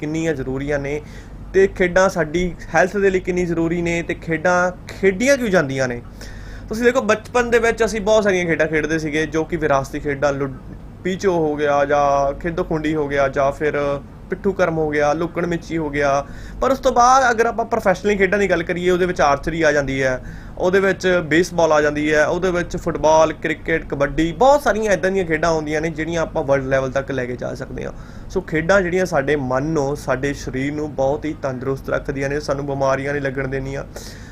ਕਿੰਨੀਆਂ ਜ਼ਰੂਰੀਆਂ ਨੇ ਤੇ ਖੇਡਾਂ ਸਾਡੀ ਹੈਲਥ ਦੇ ਲਈ ਕਿੰਨੀ ਜ਼ਰੂਰੀ ਨੇ ਤੇ ਖੇਡਾਂ ਖੇਡੀਆਂ ਕਿਉਂ ਜਾਂਦੀਆਂ ਨੇ? ਤੁਸੀਂ ਦੇਖੋ ਬਚਪਨ ਦੇ ਵਿੱਚ ਅਸੀਂ ਬਹੁਤ ਸਾਰੀਆਂ ਖੇਡਾਂ ਖੇਡਦੇ ਸੀਗੇ ਜੋ ਕਿ ਵਿਰਾਸਤੀ ਖੇਡਾਂ ਲੁ- ਪੀਚੋ ਹੋ ਗਿਆ ਜਾਂ ਖੇਡੋ ਖੁੰਡੀ ਹੋ ਗਿਆ ਜਾਂ ਫਿਰ ਪਿੱਠੂ ਕਰਮ ਹੋ ਗਿਆ, ਲੁਕਣ ਮਿੱਚੀ ਹੋ ਗਿਆ। ਪਰ ਉਸ ਤੋਂ ਬਾਅਦ ਅਗਰ ਆਪਾਂ ਪ੍ਰੋਫੈਸ਼ਨਲੀ ਖੇਡਾਂ ਦੀ ਗੱਲ ਕਰੀਏ, ਉਹਦੇ ਵਿੱਚ ਆਰਚਰੀ ਆ ਜਾਂਦੀ ਹੈ। ਉਹਦੇ ਵਿੱਚ ਬੇਸਬਾਲ ਆ ਜਾਂਦੀ ਹੈ। ਉਹਦੇ ਵਿੱਚ ਫੁੱਟਬਾਲ ਕ੍ਰਿਕਟ ਕਬੱਡੀ, ਬਹੁਤ ਸਾਰੀਆਂ ਇਦਾਂ ਦੀਆਂ ਖੇਡਾਂ ਆਉਂਦੀਆਂ ਨੇ, ਜਿਹੜੀਆਂ ਆਪਾਂ ਵਰਲਡ ਲੈਵਲ ਤੱਕ ਲੈ ਕੇ ਜਾ ਸਕਦੇ ਹਾਂ। ਸੋ ਖੇਡਾਂ ਜਿਹੜੀਆਂ ਸਾਡੇ ਮਨ ਨੂੰ, ਸਾਡੇ ਸਰੀਰ ਨੂੰ ਬਹੁਤ ਹੀ ਤੰਦਰੁਸਤ ਰੱਖਦੀਆਂ ਨੇ, ਸਾਨੂੰ ਬਿਮਾਰੀਆਂ ਨਹੀਂ ਲੱਗਣ ਦੇਣੀਆਂ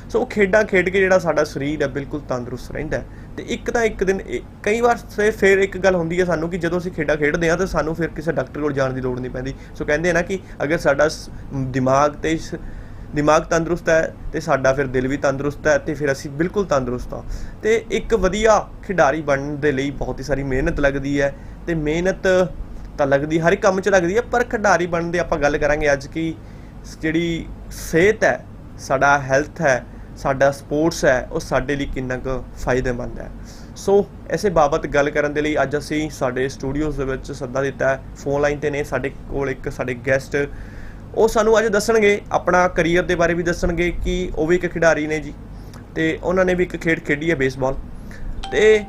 ਸੋ ਖੇਡਾਂ ਖੇਡ ਕੇ ਜਿਹੜਾ ਸਾਡਾ ਸਰੀਰ ਹੈ, ਬਿਲਕੁਲ ਤੰਦਰੁਸਤ ਰਹਿੰਦਾ ਤੇ ਇੱਕ ਤਾਂ ਇੱਕ ਦਿਨ ਇਹ- ਕਈ ਵਾਰ ਫਿਰ ਇੱਕ ਗੱਲ ਹੁੰਦੀ ਹੈ ਸਾਨੂੰ ਕਿ ਜਦੋਂ ਅਸੀਂ ਖੇਡਾਂ ਖੇਡਦੇ ਹਾਂ ਤਾਂ ਸਾਨੂੰ ਫਿਰ ਕਿਸੇ ਡਾਕਟਰ ਕੋਲ ਜਾਣ ਦੀ ਲੋੜ ਨਹੀਂ ਪੈਂਦੀ। ਸੋ ਕਹਿੰਦੇ ਆ ਨਾ ਕਿ ਅਗਰ ਸਾਡਾ ਸ- ਦਿਮਾਗ ਤੇ ਸ- ਦਿਮਾਗ ਤੰਦਰੁਸਤ ਹੈ ਤੇ ਸਾਡਾ ਫਿਰ ਦਿਲ ਵੀ ਤੰਦਰੁਸਤ ਹੈ ਤੇ ਫਿਰ ਅਸੀਂ ਬਿਲਕੁਲ ਤੰਦਰੁਸਤ ਹਾਂ। ਤੇ ਇੱਕ ਵਧੀਆ ਖਿਡਾਰੀ ਬਣਨ ਦੇ ਲਈ ਬਹੁਤ ਹੀ ਸਾਰੀ ਮਿਹਨਤ ਲੱਗਦੀ ਹੈ ਤੇ ਮਿਹਨਤ ਤਾਂ ਲੱਗਦੀ, ਹਰ ਇੱਕ ਕੰਮ 'ਚ ਲੱਗਦੀ ਹੈ, ਪਰ ਖਿਡਾਰੀ ਬਣਨ ਦੀ ਆਪਾਂ ਗੱਲ ਕਰਾਂਗੇ ਅੱਜ ਕੀ ਜਿਹੜੀ ਸਿਹਤ ਹੈ, ਸਾਡਾ ਹੈਲਥ ਹੈ ਸਾਡਾ ਸਪੋਰਟਸ ਹੈ ਉਹ ਸਾਡੇ ਲਈ ਕਿੰਨਾ ਕੁ ਫਾਇਦੇਮੰਦ ਹੈ। ਸੋ ਐਸੇ ਬਾਬਤ ਗੱਲ ਕਰਨ ਦੇ ਲਈ ਅੱਜ ਅਸੀਂ ਸਾਡੇ ਸਟੂਡੀਓਜ਼ ਦੇ ਵਿੱਚ ਸੱਦਾ ਦਿੱਤਾ ਹੈ। ਫੋਨ ਲਾਈਨ ਤੇ ਨੇ ਸਾਡੇ ਕੋਲ ਇੱਕ ਸਾਡੇ ਗੈਸਟ ਉਹ ਸਾਨੂੰ ਅੱਜ ਦੱਸਣਗੇ ਆਪਣਾ ਕੈਰੀਅਰ ਦੇ ਬਾਰੇ ਵੀ ਦੱਸਣਗੇ ਕਿ ਉਹ ਵੀ ਇੱਕ ਖਿਡਾਰੀ ਨੇ ਜੀ। ਤੇ ਉਹਨਾਂ ਨੇ ਵੀ ਇੱਕ ਖੇਡ ਖੇਡੀ ਹੈ ਬੇਸਬਾਲ ਤੇ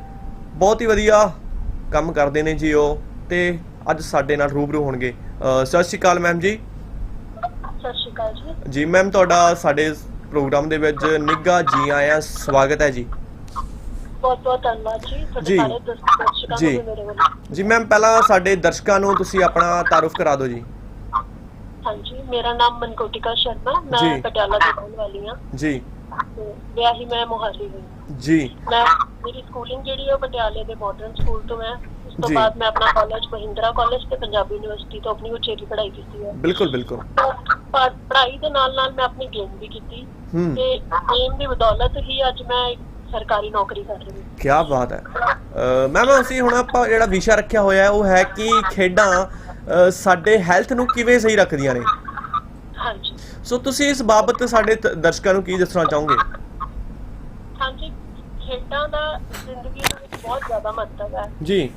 ਬਹੁਤ ਹੀ ਵਧੀਆ ਕੰਮ ਕਰਦੇ ਨੇ ਜੀ ਉਹ। ਤੇ ਅੱਜ ਸਾਡੇ ਨਾਲ ਰੂਬਰੂ ਹੋਣਗੇ। ਸਤਿ ਸ਼੍ਰੀ ਅਕਾਲ ਮੈਮ ਜੀ। ਸਤਿ ਸ਼੍ਰੀ ਅਕਾਲ ਜੀ। ਜੀ ਮੈਮ ਤੁਹਾਡਾ ਸਾਡੇ ਪ੍ਰੋਗਰਾਮ ਦੇ ਵਿੱਚ ਨਿੱਘਾ ਜੀ ਆਇਆਂ। ਸਵਾਗਤ ਹੈ ਜੀ। ਬਹੁਤ ਬਹੁਤ ਧੰਨਵਾਦ ਜੀ। ਤੁਹਾਡੇ ਸਾਰੇ ਦਰਸ਼ਕ-। ਨੂੰ ਮੇਰੇ ਵੱਲੋਂ। ਜੀ ਮੈਮ ਪਹਿਲਾਂ ਸਾਡੇ ਦਰਸ਼ਕਾਂ ਨੂੰ ਤੁਸੀਂ ਆਪਣਾ ਤਾਰਫ ਕਰਾ ਦਿਓ ਜੀ। ਹਾਂਜੀ ਮੇਰਾ ਨਾਮ ਮਨਕੋਟਿਕਾ ਸ਼ਰਮਾ। ਮੈਂ ਪਟਿਆਲਾ ਦੀ ਰਹਿਣ ਵਾਲੀ ਹਾਂ। ਜੀ। ਤੇ ਵਿਆਹੀ ਮੈਂ ਮੋਹਾਲੀ ਹਾਂ। ਜੀ। ਮੈਂ ਮੇਰੀ ਸਕੂਲਿੰਗ ਜਿਹੜੀ ਹੈ ਉਹ ਪਟਿਆਲੇ ਦੇ ਮਾਡਰਨ ਸਕੂਲ ਤੋਂ ਹੈ। ਉਸ ਤੋਂ। ਬਾਅਦ ਮੈਂ ਆਪਣਾ ਕਾਲਜ ਮਹਿੰਦਰਾ ਕਾਲਜ ਤੇ ਪੰਜਾਬੀ ਯੂਨੀਵਰਸਿਟੀ ਤੋਂ ਆਪਣੀ ਉਚੇਰੀ ਪੜ੍ਹਾਈ ਕੀਤੀ ਹੈ। ਬਿਲਕੁਲ ਬਿਲਕੁਲ। ਪੜ੍ਹਾਈ ਦੇ ਨਾਲ ਨਾਲ ਮੈਂ ਆਪਣੀ ਗੇਮ ਵੀ ਕੀਤੀ। ਤੇ ਗੇਮ ਦੀ ਬਦੌਲਤ ਹੀ ਅੱਜ ਮੈਂ ਇੱਕ ਸਰਕਾਰੀ ਨੌਕਰੀ ਕਰ ਰਹੀ ਹਾਂ। ਕੀ ਬਾਤ ਹੈ। ਮੈਮ ਅਸੀਂ ਹੁਣ ਆਪਾਂ ਜਿਹੜਾ ਵਿਸ਼ਾ ਰੱਖਿਆ ਹੋਇਆ ਹੈ ਉਹ ਹੈ ਕਿ ਖੇਡਾਂ ਸਾਡੇ ਹੈਲਥ ਨੂੰ ਕਿਵੇਂ ਸਹੀ ਰੱਖਦੀਆਂ ਨੇ? ਹਾਂਜੀ। ਸੋ ਤੁਸੀਂ ਇਸ ਬਾਬਤ ਸਾਡੇ ਦਰਸ਼ਕਾਂ ਨੂੰ ਕੀ ਦੱਸਣਾ ਚਾਹੋਗੇ? ਹਾਂਜੀ ਖੇਡਾਂ ਦਾ ਬਹੁਤ ਜ਼ਿਆਦਾ ਮਹੱਤਵ ਹੈ। ਜੀ।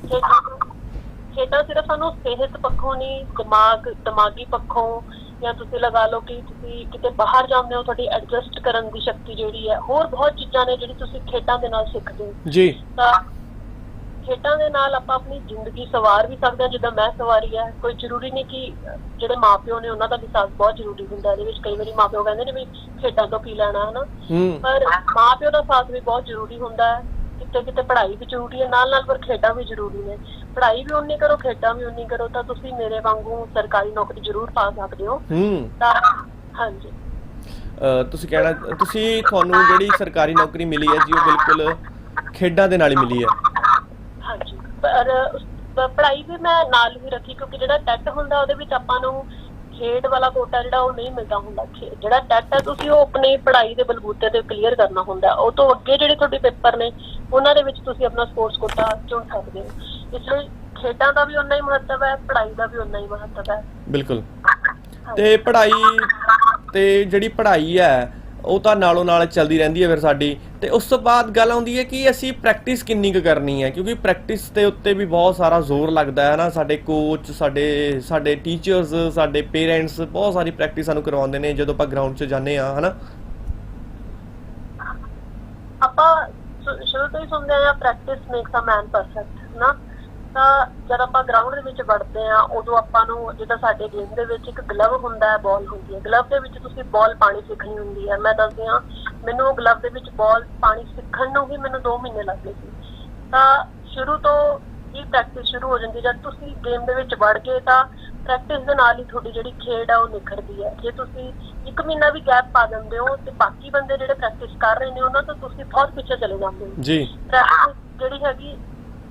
ਖੇਡਾਂ ਸਿਰਫ ਸਾਨੂੰ ਸਿਹਤ ਪੱਖੋਂ ਨਹੀਂ ਦਿਮਾਗ ਦਿਮਾਗੀ ਪੱਖੋਂ ਜਾਂ ਤੁਸੀਂ ਲਗਾ ਲਓ ਕਿ ਤੁਸੀਂ ਕਿਤੇ ਬਾਹਰ ਜਾਂਦੇ ਹੋ ਤੁਹਾਡੀ ਐਡਜਸਟ ਕਰਨ ਦੀ ਸ਼ਕਤੀ ਜਿਹੜੀ ਹੈ ਹੋਰ ਬਹੁਤ ਚੀਜ਼ਾਂ ਨੇ ਜਿਹੜੀ ਤੁਸੀਂ ਖੇਡਾਂ ਦੇ ਨਾਲ ਸਿੱਖਦੇ ਹੋ। ਜੀ। ਤਾਂ ਖੇਡਾਂ ਦੇ ਨਾਲ ਆਪਾਂ ਆਪਣੀ ਜ਼ਿੰਦਗੀ ਸਵਾਰ ਵੀ ਸਕਦੇ ਹਾਂ ਜਿੱਦਾਂ ਮੈਂ ਸਵਾਰੀ ਹੈ। ਕੋਈ ਜ਼ਰੂਰੀ ਨਹੀਂ ਕਿ ਜਿਹੜੇ ਮਾਪਿਓ ਨੇ ਉਹਨਾਂ ਦਾ ਵੀ ਸਾਥ ਬਹੁਤ ਜ਼ਰੂਰੀ ਹੁੰਦਾ ਇਹਦੇ ਵਿੱਚ ਕਈ ਵਾਰੀ ਮਾਪਿਓ ਕਹਿੰਦੇ ਨੇ ਵੀ ਖੇਡਾਂ ਤੋਂ ਕੀ ਲੈਣਾ ਹਨਾ? ਪਰ ਮਾਪਿਓ ਦਾ ਸਾਥ ਵੀ ਬਹੁਤ ਜ਼ਰੂਰੀ ਹੁੰਦਾ ਹੈ। ਕਿਤੇ ਕਿਤੇ ਪੜ੍ਹਾਈ ਵੀ ਜ਼ਰੂਰੀ ਹੈ ਨਾਲ ਨਾਲ ਪਰ ਖੇਡਾਂ ਵੀ ਜ਼ਰੂਰੀ ਨੇ। ਪੜ੍ਹਾਈ ਵੀ ਉਨੀ ਕਰੋ ਖੇਡਾਂ ਵੀ ਉਨੀ ਕਰੋ ਤਾਂ ਤੁਸੀਂ ਮੇਰੇ ਵਾਂਗੂ ਸਰਕਾਰੀ ਨੌਕਰੀ ਜ਼ਰੂਰ ਪਾ ਸਕਦੇ ਹੋ। ਹੂੰ। ਤਾਂ ਹਾਂਜੀ। ਤੁਸੀਂ ਕਹਿਣਾ ਤੁਸੀਂ ਤੁਹਾਨੂੰ ਜਿਹੜੀ ਸਰਕਾਰੀ ਨੌਕਰੀ ਮਿਲੀ ਹੈ ਜੀ ਉਹ ਬਿਲਕੁਲ ਖੇਡਾਂ ਦੇ ਨਾਲ ਹੀ ਮਿਲੀ ਹੈ। ਹਾਂਜੀ। ਪਰ ਪੜ੍ਹਾਈ ਵੀ ਮੈਂ ਨਾਲ ਹੀ ਰੱਖੀ ਕਿਉਂਕਿ ਜਿਹੜਾ ਟੈਟ ਹੁੰਦਾ ਉਹਦੇ ਵਿੱਚ ਆਪਾਂ ਨੂੰ ਖੇਡ ਵਾਲਾ ਕੋਟਾ ਜਿਹੜਾ ਉਹ ਨਹੀਂ ਮਿਲਦਾ ਹੁੰਦਾ ਜਿਹੜਾ ਟੈਟ ਹੈ ਤੁਸੀਂ ਉਹ ਆਪਣੀ ਪੜ੍ਹਾਈ ਦੇ ਬਲਬੂਤੇ ਤੇ ਕਲੀਅਰ ਕਰਨਾ ਹੁੰਦਾ। ਉਹ ਤੋਂ ਅੱਗੇ ਜਿਹੜੇ ਤੁਹਾਡੇ ਪੇਪਰ ਨੇ ਉਹਨਾਂ ਦੇ ਵਿੱਚ ਤੁਸੀਂ ਆਪਣਾ ਸਪੋਰਟਸ ਕੋਟਾ ਚੁਣ ਸਕਦੇ ਹੋ। ਇਸ ਲਈ ਖੇਡਾਂ ਦਾ ਵੀ ਉਨਾ ਹੀ ਮਹੱਤਵ ਹੈ ਪੜ੍ਹਾਈ ਦਾ ਵੀ ਉਨਾ ਹੀ ਮਹੱਤਵ ਹੈ। ਬਿਲਕੁਲ। ਤੇ ਪੜ੍ਹਾਈ ਤੇ ਜਿਹੜੀ ਪੜ੍ਹਾਈ ਹੈ ਉਹ ਤਾਂ ਨਾਲੋਂ ਨਾਲ ਚੱਲਦੀ ਰਹਿੰਦੀ ਹੈ ਫਿਰ ਸਾਡੀ। ਤੇ ਉਸ ਤੋਂ ਬਾਅਦ ਗੱਲ ਆਉਂਦੀ ਹੈ ਕਿ ਅਸੀਂ ਪ੍ਰੈਕਟਿਸ ਕਿੰਨੀ ਕੁ ਕਰਨੀ ਹੈ, ਕਿਉਂਕਿ ਪ੍ਰੈਕਟਿਸ ਦੇ ਉੱਤੇ ਵੀ ਬਹੁਤ ਸਾਰਾ ਜ਼ੋਰ ਲੱਗਦਾ ਹੈ ਨਾ। ਸਾਡੇ ਕੋਚ ਸਾਡੇ ਸਾਡੇ ਟੀਚਰਸ ਸਾਡੇ ਪੇਰੈਂਟਸ ਬਹੁਤ ਸਾਰੀ ਪ੍ਰੈਕਟਿਸ ਸਾਨੂੰ ਕਰਵਾਉਂਦੇ ਨੇ ਜਦੋਂ ਆਪਾਂ ਗਰਾਊਂਡ 'ਚ ਜਾਂਦੇ ਆ ਹਨਾ। ਆਪਾਂ ਸ਼ੁ- ਸ਼ੁਰੂ ਤੋਂ ਹੀ ਸੁਣਦੇ ਆ practice makes a man perfect ਨਾ ਤਾਂ ਜਦ ਆਪਾਂ ਗਰਾਊਂਡ ਦੇ ਵਿੱਚ ਵੜਦੇ ਆ ਉਦੋਂ ਆਪਾਂ ਨੂੰ ਜਿੱਦਾਂ ਸਾਡੇ ਗੇਮ ਦੇ ਵਿੱਚ ਇੱਕ ਗਲਵ ਹੁੰਦਾ ਹੈ ਬਾਲ ਹੁੰਦੀ ਹੈ। ਗਲਵ ਦੇ ਵਿੱਚ ਤੁਸੀਂ ਬਾਲ ਪਾਣੀ ਸਿੱਖਣੀ ਹੁੰਦੀ ਹੈ। ਮੈਂ ਦੱਸਦੀ ਹਾਂ ਮੈਨੂੰ ਉਹ ਗਲਵ ਦੇ ਵਿੱਚ ਬਾਲ ਪਾਣੀ ਸਿੱਖਣ ਨੂੰ ਹੀ ਮੈਨੂੰ 2 ਮਹੀਨੇ ਲੱਗ ਗਏ ਸੀ। ਤਾਂ ਸ਼ੁਰੂ ਤੋਂ ਹੀ ਪ੍ਰੈਕਟਿਸ ਸ਼ੁਰੂ ਹੋ ਜਾਂਦੀ ਹੈ। ਜਦ ਤੁਸੀਂ ਗੇਮ ਦੇ ਵਿੱਚ ਵੜ ਗਏ ਤਾਂ ਪ੍ਰੈਕਟਿਸ ਦੇ ਨਾਲ ਹੀ ਤੁਹਾਡੀ ਜਿਹੜੀ ਖੇਡ ਆ ਉਹ ਨਿਖਰਦੀ ਹੈ। ਜੇ ਤੁਸੀਂ ਇੱਕ ਮਹੀਨਾ ਵੀ ਗੈਪ ਪਾ ਦਿੰਦੇ ਹੋ ਤੇ ਬਾਕੀ ਬੰਦੇ ਜਿਹੜੇ ਪ੍ਰੈਕਟਿਸ ਕਰ ਰਹੇ ਨੇ ਉਹਨਾਂ ਤੋਂ ਤੁਸੀਂ ਬਹੁਤ ਪਿੱਛੇ ਚਲੇ ਜਾਂਦੇ ਹੋ। ਜੀ। ਪ੍ਰੈਕਟਿਸ ਜਿਹੜੀ ਹੈਗੀ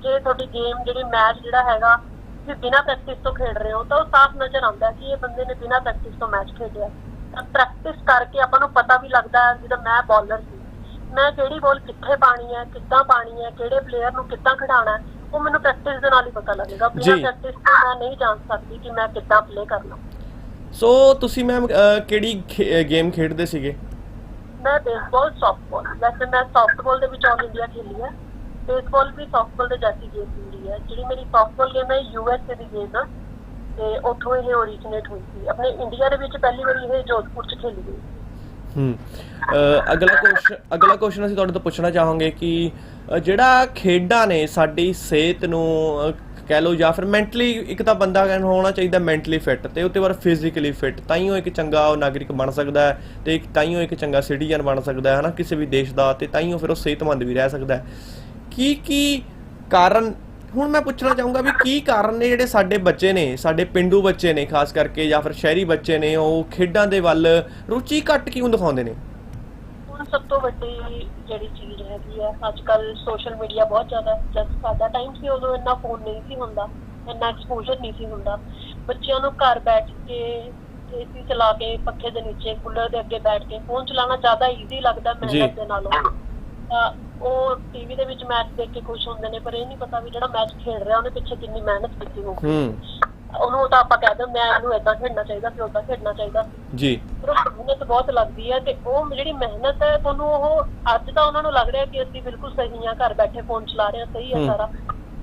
ਜੇ ਤੁਹਾਡੀ ਗੇਮ ਜਿਹੜੀ ਮੈਚ ਜਿਹੜਾ ਹੈਗਾ ਤੁਸੀਂ ਬਿਨਾਂ ਪ੍ਰੈਕਟਿਸ ਤੋਂ ਖੇਡ ਰਹੇ ਹੋ ਤਾਂ ਉਹ ਸਾਫ਼ ਨਜ਼ਰ ਆਉਂਦਾ ਕਿ ਇਹ ਬੰਦੇ ਨੇ ਬਿਨਾਂ ਪ੍ਰੈਕਟਿਸ ਤੋਂ ਮੈਚ ਖੇਡਿਆ। ਤਾਂ ਪ੍ਰੈਕਟਿਸ ਕਰਕੇ ਆਪਾਂ ਨੂੰ ਪਤਾ ਵੀ ਲੱਗਦਾ ਜਦੋਂ ਮੈਂ ਬੌਲਰ ਸੀ। ਮੈਂ ਕਿਹੜੀ ਬਾਲ ਕਿੱਥੇ ਪਾਣੀ ਹੈ ਕਿੱਦਾਂ ਪਾਣੀ ਹੈ ਕਿਹੜੇ ਪਲੇਅਰ ਨੂੰ ਕਿੱਦਾਂ ਖਿਡਾਉਣਾ ਉਹ ਮੈਨੂੰ ਪ੍ਰੈਕਟਿਸ ਦੇ ਨਾਲ ਹੀ ਪਤਾ ਲੱਗੇਗਾ। ਬਿਨਾਂ। ਪ੍ਰੈਕਟਿਸ ਤੋਂ ਮੈਂ ਨਹੀਂ ਜਾਣ ਸਕਦੀ ਕਿ ਮੈਂ ਕਿੱਦਾਂ ਪਲੇ ਕਰਨਾ। ਸੋ ਤੁਸੀਂ ਮੈਮ ਕਿਹੜੀ ਗੇਮ ਖੇਡਦੇ ਸੀਗੇ? ਮੈਂ ਬੇਸਬਾਲ ਸੌਫਟਬਾਲ ਵੈਸੇ ਮੈਂ ਸੌਫਟਬਾਲ ਦੇ ਵਿੱਚ ਆਲ ਇੰਡੀਆ ਖੇਲੀ ਹੈ। ਬੇਸਬਾਲ ਵੀ ਸੌਫਟਬਾਲ ਦੇ ਜੈਸੀ ਗੇਮ ਹੁੰਦੀ ਹੈ। ਜਿਹੜੀ ਮੇਰੀ ਸੌਫਟਬਾਲ ਗੇਮ ਹੈ ਯੂਐਸਏ ਦੀ ਗੇਮ ਹੈ ਤੇ ਉੱਥੋਂ ਇਹ ਓਰੀਜਿਨੇਟ ਹੋਈ ਸੀ। ਆਪਣੇ ਇੰਡੀਆ ਦੇ ਵਿੱਚ ਪਹਿਲੀ ਵਾਰੀ ਇਹ ਜੋਧਪੁਰ 'ਚ ਖੇਲੀ ਗਈ ਹੂੰ। ਅਗਲਾ ਕੁਐਸਚਨ ਅਗਲਾ ਕੁਐਸਚਨ ਅਸੀਂ ਤੁਹਾਡੇ ਤੋਂ ਪੁੱਛਣਾ ਚਾਹਾਂਗੇ ਕਿ ਜਿਹੜਾ ਖੇਡਾਂ ਨੇ ਸਾਡੀ ਸਿਹਤ ਨੂੰ ਕਹਿ ਲਓ ਜਾਂ ਫਿਰ ਮੈਂਟਲੀ ਇੱਕ ਤਾਂ ਬੰਦਾ ਕਹਿਣ ਹੋਣਾ ਚਾਹੀਦਾ ਮੈਂਟਲੀ ਫਿੱਟ ਤੇ ਉੱਤੇ ਬਾਅਦ ਫਿਜ਼ੀਕਲੀ ਫਿੱਟ ਤਾਂ ਇੱਕ ਚੰਗਾ ਨਾਗਰਿਕ ਬਣ ਸਕਦਾ ਹੈ ਤੇ ਇੱਕ ਇੱਕ ਚੰਗਾ ਸਿਟੀਜ਼ਨ ਬਣ ਸਕਦਾ ਹੈ, ਹਨਾ, ਕਿਸੇ ਵੀ ਦੇਸ਼ ਦਾ, ਤੇ ਤਾਂ ਫਿਰ ਉਹ ਸਿਹਤਮੰਦ ਵੀ ਰਹਿ ਸਕਦਾ ਹੈ। ਕੀ ਕੀ ਕਾਰਨ ਹੁਣ ਮੈਂ ਪੁੱਛਣਾ ਚਾਹੂੰਗਾ ਵੀ ਕੀ ਕਾਰਨ ਨੇ ਜਿਹੜੇ ਸਾਡੇ ਬੱਚੇ ਨੇ ਸਾਡੇ ਪਿੰਡੂ ਬੱਚੇ ਨੇ ਖਾਸ ਕਰਕੇ ਜਾਂ ਫਿਰ ਸ਼ਹਿਰੀ ਬੱਚੇ ਨੇ ਉਹ ਖੇਡਾਂ ਦੇ ਵੱਲ ਰੁਚੀ ਘੱਟ ਕਿਉਂ ਦਿਖਾਉਂਦੇ ਨੇ? ਹੁਣ ਸਭ ਤੋਂ ਵੱਡੀ ਜਿਹੜੀ ਚੀਜ਼ ਹੈਗੀ ਆ ਅੱਜ ਕੱਲ ਸੋਸ਼ਲ ਮੀਡੀਆ ਬਹੁਤ ਜ਼ਿਆਦਾ ਜਦ ਸਾਡਾ ਟਾਈਮ ਸੀ ਉਦੋਂ ਇੰਨਾ ਫੋਨ ਨਹੀਂ ਸੀ ਹੁੰਦਾ ਇੰਨਾ ਐਕਸਪੋਜ਼ਰ ਨਹੀਂ ਸੀ ਹੁੰਦਾ। ਬੱਚਿਆਂ ਨੂੰ ਘਰ ਬੈਠ ਕੇ ਏਸੀ ਚਲਾ ਕੇ ਪੱਖੇ ਦੇ ਨੀਚੇ ਕੂਲਰ ਦੇ ਅੱਗੇ ਬੈਠ ਕੇ ਫੋਨ ਚਲਾਉਣਾ ਜ਼ਿਆਦਾ ਈਜ਼ੀ ਲੱਗਦਾ। ਮਿਹਨਤ ਦੇ ਨਾਲੋਂ। ਉਹ ਟੀਵੀ ਦੇ ਵਿੱਚ ਮੈਚ ਦੇਖ ਕੇ ਖੁਸ਼ ਹੁੰਦੇ ਨੇ ਪਰ ਇਹ ਨਹੀਂ ਪਤਾ ਵੀ ਜਿਹੜਾ ਮੈਚ ਖੇਡ ਰਿਹਾ ਉਹਨੇ ਪਿੱਛੇ ਕਿੰਨੀ ਮਿਹਨਤ ਕੀਤੀ ਹੋਊਗੀ ਹੂੰ। ਉਹਨੂੰ ਤਾਂ ਆਪਾਂ ਕਹਿ ਦਿੰਦੇ ਆ ਇਹਨੂੰ ਏਦਾਂ ਖੇਡਣਾ ਚਾਹੀਦਾ ਸੀ ਓਦਾਂ ਖੇਡਣਾ ਚਾਹੀਦਾ ਸੀ। ਜੀ। ਪਰ ਉਹ ਮਿਹਨਤ ਬਹੁਤ ਲੱਗਦੀ ਹੈ ਤੇ ਉਹ ਜਿਹੜੀ ਮਿਹਨਤ ਹੈ ਤੁਹਾਨੂੰ ਉਹ ਅੱਜ ਤਾਂ ਉਹਨਾਂ ਨੂੰ ਲੱਗ ਰਿਹਾ ਕਿ ਅਸੀਂ ਬਿਲਕੁਲ ਸਹੀ ਹਾਂ ਘਰ ਬੈਠੇ ਫੋਨ ਚਲਾ ਰਹੇ ਹਾਂ ਸਹੀ ਹਮ। ਸਾਰਾ।